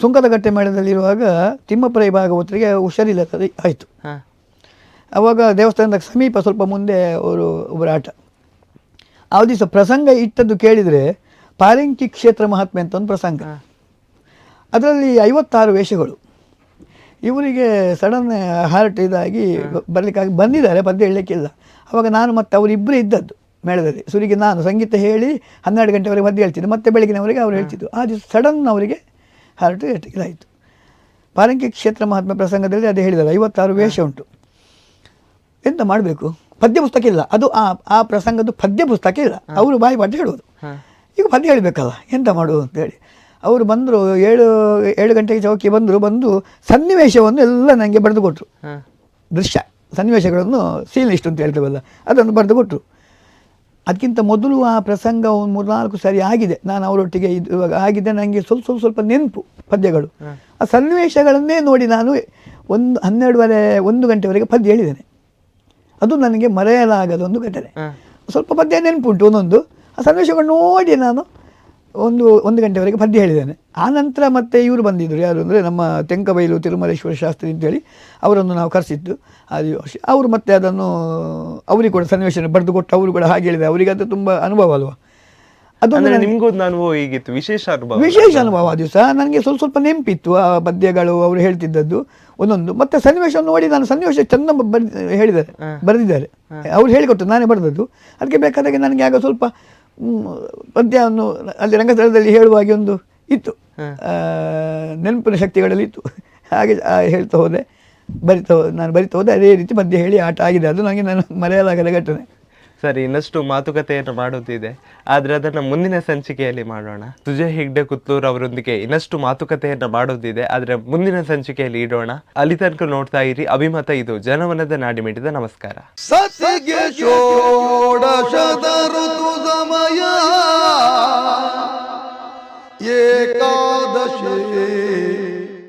ಸುಂಕದಗಟ್ಟೆ ಮೇಳದಲ್ಲಿರುವಾಗ ತಿಮ್ಮಪುರೈ ಭಾಗವತರಿಗೆ ಹುಷಾರಿಲ್ಲದೆ ಆಯಿತು. ಅವಾಗ ಆವಾಗ ದೇವಸ್ಥಾನದ ಸಮೀಪ ಸ್ವಲ್ಪ ಮುಂದೆ ಅವರು ಒಬ್ಬರ ಆಟ. ಆ ದಿವಸ ಪ್ರಸಂಗ ಇಟ್ಟದ್ದು ಕೇಳಿದರೆ ಪಾರಂಕಿ ಕ್ಷೇತ್ರ ಮಹಾತ್ಮೆ ಅಂತ ಒಂದು ಪ್ರಸಂಗ. ಅದರಲ್ಲಿ ಐವತ್ತಾರು ವೇಷಗಳು. ಇವರಿಗೆ ಸಡನ್ ಹಾರ್ಟ್ ಇದಾಗಿ ಬರಲಿಕ್ಕಾಗಿ ಬಂದಿದ್ದಾರೆ ಪದ್ಯ ಹೇಳಲಿಕ್ಕಿಲ್ಲ. ಅವಾಗ ನಾನು ಮತ್ತು ಅವರಿಬ್ಬರು ಇದ್ದದ್ದು ಮೇಳದಲ್ಲಿ. ಸುರಿಗೆ ನಾನು ಸಂಗೀತ ಹೇಳಿ ಹನ್ನೆರಡು ಗಂಟೆವರೆಗೆ ಪದ್ಯ ಹೇಳ್ತಿದ್ದೆ. ಮತ್ತೆ ಬೆಳಗಿನವರೆಗೆ ಅವರು ಹೇಳ್ತಿದ್ದು ಆ ದಿವಸ ಸಡನ್ ಅವರಿಗೆ ಹಾರ್ಟ್ ಇದಾಯಿತು ಪಾರಂಕಿ ಕ್ಷೇತ್ರ ಮಹಾತ್ಮ ಪ್ರಸಂಗದಲ್ಲಿ ಅದೇ ಹೇಳಿದಲ್ಲ ಐವತ್ತಾರು ವೇಷ ಉಂಟು. ಎಂತ ಮಾಡಬೇಕು? ಪದ್ಯ ಪುಸ್ತಕ ಇಲ್ಲ. ಅದು ಆ ಆ ಪ್ರಸಂಗದ್ದು ಪದ್ಯ ಪುಸ್ತಕ ಇಲ್ಲ. ಅವರು ಬಾಯಿ ಪಾಠ ಹೇಳುವುದು. ಈಗ ಪದ್ಯ ಹೇಳಬೇಕಲ್ಲ ಎಂತ ಮಾಡೋದು ಅಂತೇಳಿ ಅವರು ಬಂದರು ಏಳು ಏಳು ಗಂಟೆಗೆ ಚೌಕಿ ಬಂದರು ಬಂದು ಸನ್ನಿವೇಶವನ್ನು ಎಲ್ಲ ನನಗೆ ಬರೆದು ಕೊಟ್ಟರು ದೃಶ್ಯ ಸನ್ನಿವೇಶಗಳನ್ನು ಸೀನ್ ಲಿಸ್ಟ್ ಅಂತ ಹೇಳ್ತೇವಲ್ಲ ಅದನ್ನು ಬರೆದು ಕೊಟ್ಟರು ಅದಕ್ಕಿಂತ ಮೊದಲು ಆ ಪ್ರಸಂಗ ಒಂದು ಮೂರ್ನಾಲ್ಕು ಸರಿ ಆಗಿದೆ. ನಾನು ಅವರೊಟ್ಟಿಗೆ ಇದು ಇವಾಗ ಆಗಿದೆ ನನಗೆ ಸ್ವಲ್ಪ ಸ್ವಲ್ಪ ಸ್ವಲ್ಪ ನೆನಪು ಪದ್ಯಗಳು. ಆ ಸನ್ನಿವೇಶಗಳನ್ನೇ ನೋಡಿ ನಾನು ಒಂದು ಹನ್ನೆರಡುವರೆ ಒಂದು ಗಂಟೆವರೆಗೆ ಪದ್ಯ ಹೇಳಿದ್ದೇನೆ. ಅದು ನನಗೆ ಮರೆಯಲಾಗದ ಒಂದು ಘಟನೆ. ಸ್ವಲ್ಪ ಪದ್ಯ ನೆನಪುಂಟು ಒಂದೊಂದು. ಆ ಸನ್ನಿವೇಶಗಳು ನೋಡಿ ನಾನು ಒಂದು ಒಂದು ಗಂಟೆವರೆಗೆ ಪದ್ಯ ಹೇಳಿದ್ದಾನೆ. ಆ ನಂತರ ಮತ್ತೆ ಇವರು ಬಂದಿದ್ದರು. ಯಾರು ಅಂದರೆ ನಮ್ಮ ತೆಂಕಬೈಲು ತಿರುಮಲೇಶ್ವರ ಶಾಸ್ತ್ರಿ ಅಂತೇಳಿ ಅವರನ್ನು ನಾವು ಕರೆಸಿದ್ದು. ಅದು ಅವರು ಮತ್ತೆ ಅದನ್ನು ಅವರಿಗೆ ಕೂಡ ಸನ್ನಿವೇಶನ ಬರೆದು ಕೊಟ್ಟು ಅವರು ಕೂಡ ಹಾಗೆ ಹೇಳಿದೆ ಅವರಿಗೆ ಅದು ತುಂಬ ಅನುಭವ ಅಲ್ವಾ? ಅದೊಂದು ನಿಮಗೊಂದು ಅನುಭವ ಹೀಗಿತ್ತು ವಿಶೇಷ ಅನುಭವ ವಿಶೇಷ ಅನುಭವ ಆ ದಿವಸ ನನಗೆ ಸ್ವಲ್ಪ ಸ್ವಲ್ಪ ನೆನಪಿತ್ತು ಆ ಪದ್ಯಗಳು ಅವರು ಹೇಳ್ತಿದ್ದದ್ದು ಒಂದೊಂದು. ಮತ್ತೆ ಸನ್ನಿವೇಶ ನೋಡಿ ನಾನು ಸನ್ನಿವೇಶ ಚೆಂದ ಬರ್ ಹೇಳಿದ್ದಾರೆ ಬರೆದಿದ್ದಾರೆ. ಅವ್ರು ಹೇಳಿಕೊಟ್ಟು ನಾನೇ ಬರೆದದ್ದು. ಅದಕ್ಕೆ ಬೇಕಾದಾಗೆ ನನಗೆ ಆಗ ಸ್ವಲ್ಪ ಪದ್ಯವನ್ನು ಅಲ್ಲಿ ರಂಗಸ್ಥಳದಲ್ಲಿ ಹೇಳುವ ಹಾಗೆ ಒಂದು ಇತ್ತು. ನೆನಪಿನ ಶಕ್ತಿಗಳಲ್ಲಿ ಇತ್ತು. ಹಾಗೆ ಹೇಳ್ತಾ ಹೋದೆ ಬರಿತಾ ನಾನು ಬರಿತಾ ಹೋದೆ ಅದೇ ರೀತಿ ಪದ್ಯ ಹೇಳಿ ಆಟ ಆಗಿದೆ. ಅದು ನನಗೆ ನಾನು ಮರೆಯಲಾಗದ ಘಟನೆ. ಸರಿ, ಇನ್ನಷ್ಟು ಮಾತುಕತೆಯನ್ನು ಮಾಡುತ್ತಿದೆ. ಆದರೆ ಅದನ್ನ ಮುಂದಿನ ಸಂಚಿಕೆಯಲ್ಲಿ ಮಾಡೋಣ. ಸುಜಯ್ ಹೆಗ್ಡೆ ಕುತ್ತೂರ್ ಅವರೊಂದಿಗೆ ಇನ್ನಷ್ಟು ಮಾತುಕತೆಯನ್ನು ಮಾಡೋದಿದೆ ಆದರೆ ಮುಂದಿನ ಸಂಚಿಕೆಯಲ್ಲಿ ಇಡೋಣ. ಅಲ್ಲಿ ತನಕ ನೋಡ್ತಾ ಇರಿ. ಅಭಿಮತ ಇದು ಜನವನದ ನಾಡಿ ಮಿಡಿದ ನಮಸ್ಕಾರ. ಋತು ಏಕಾದಶಿ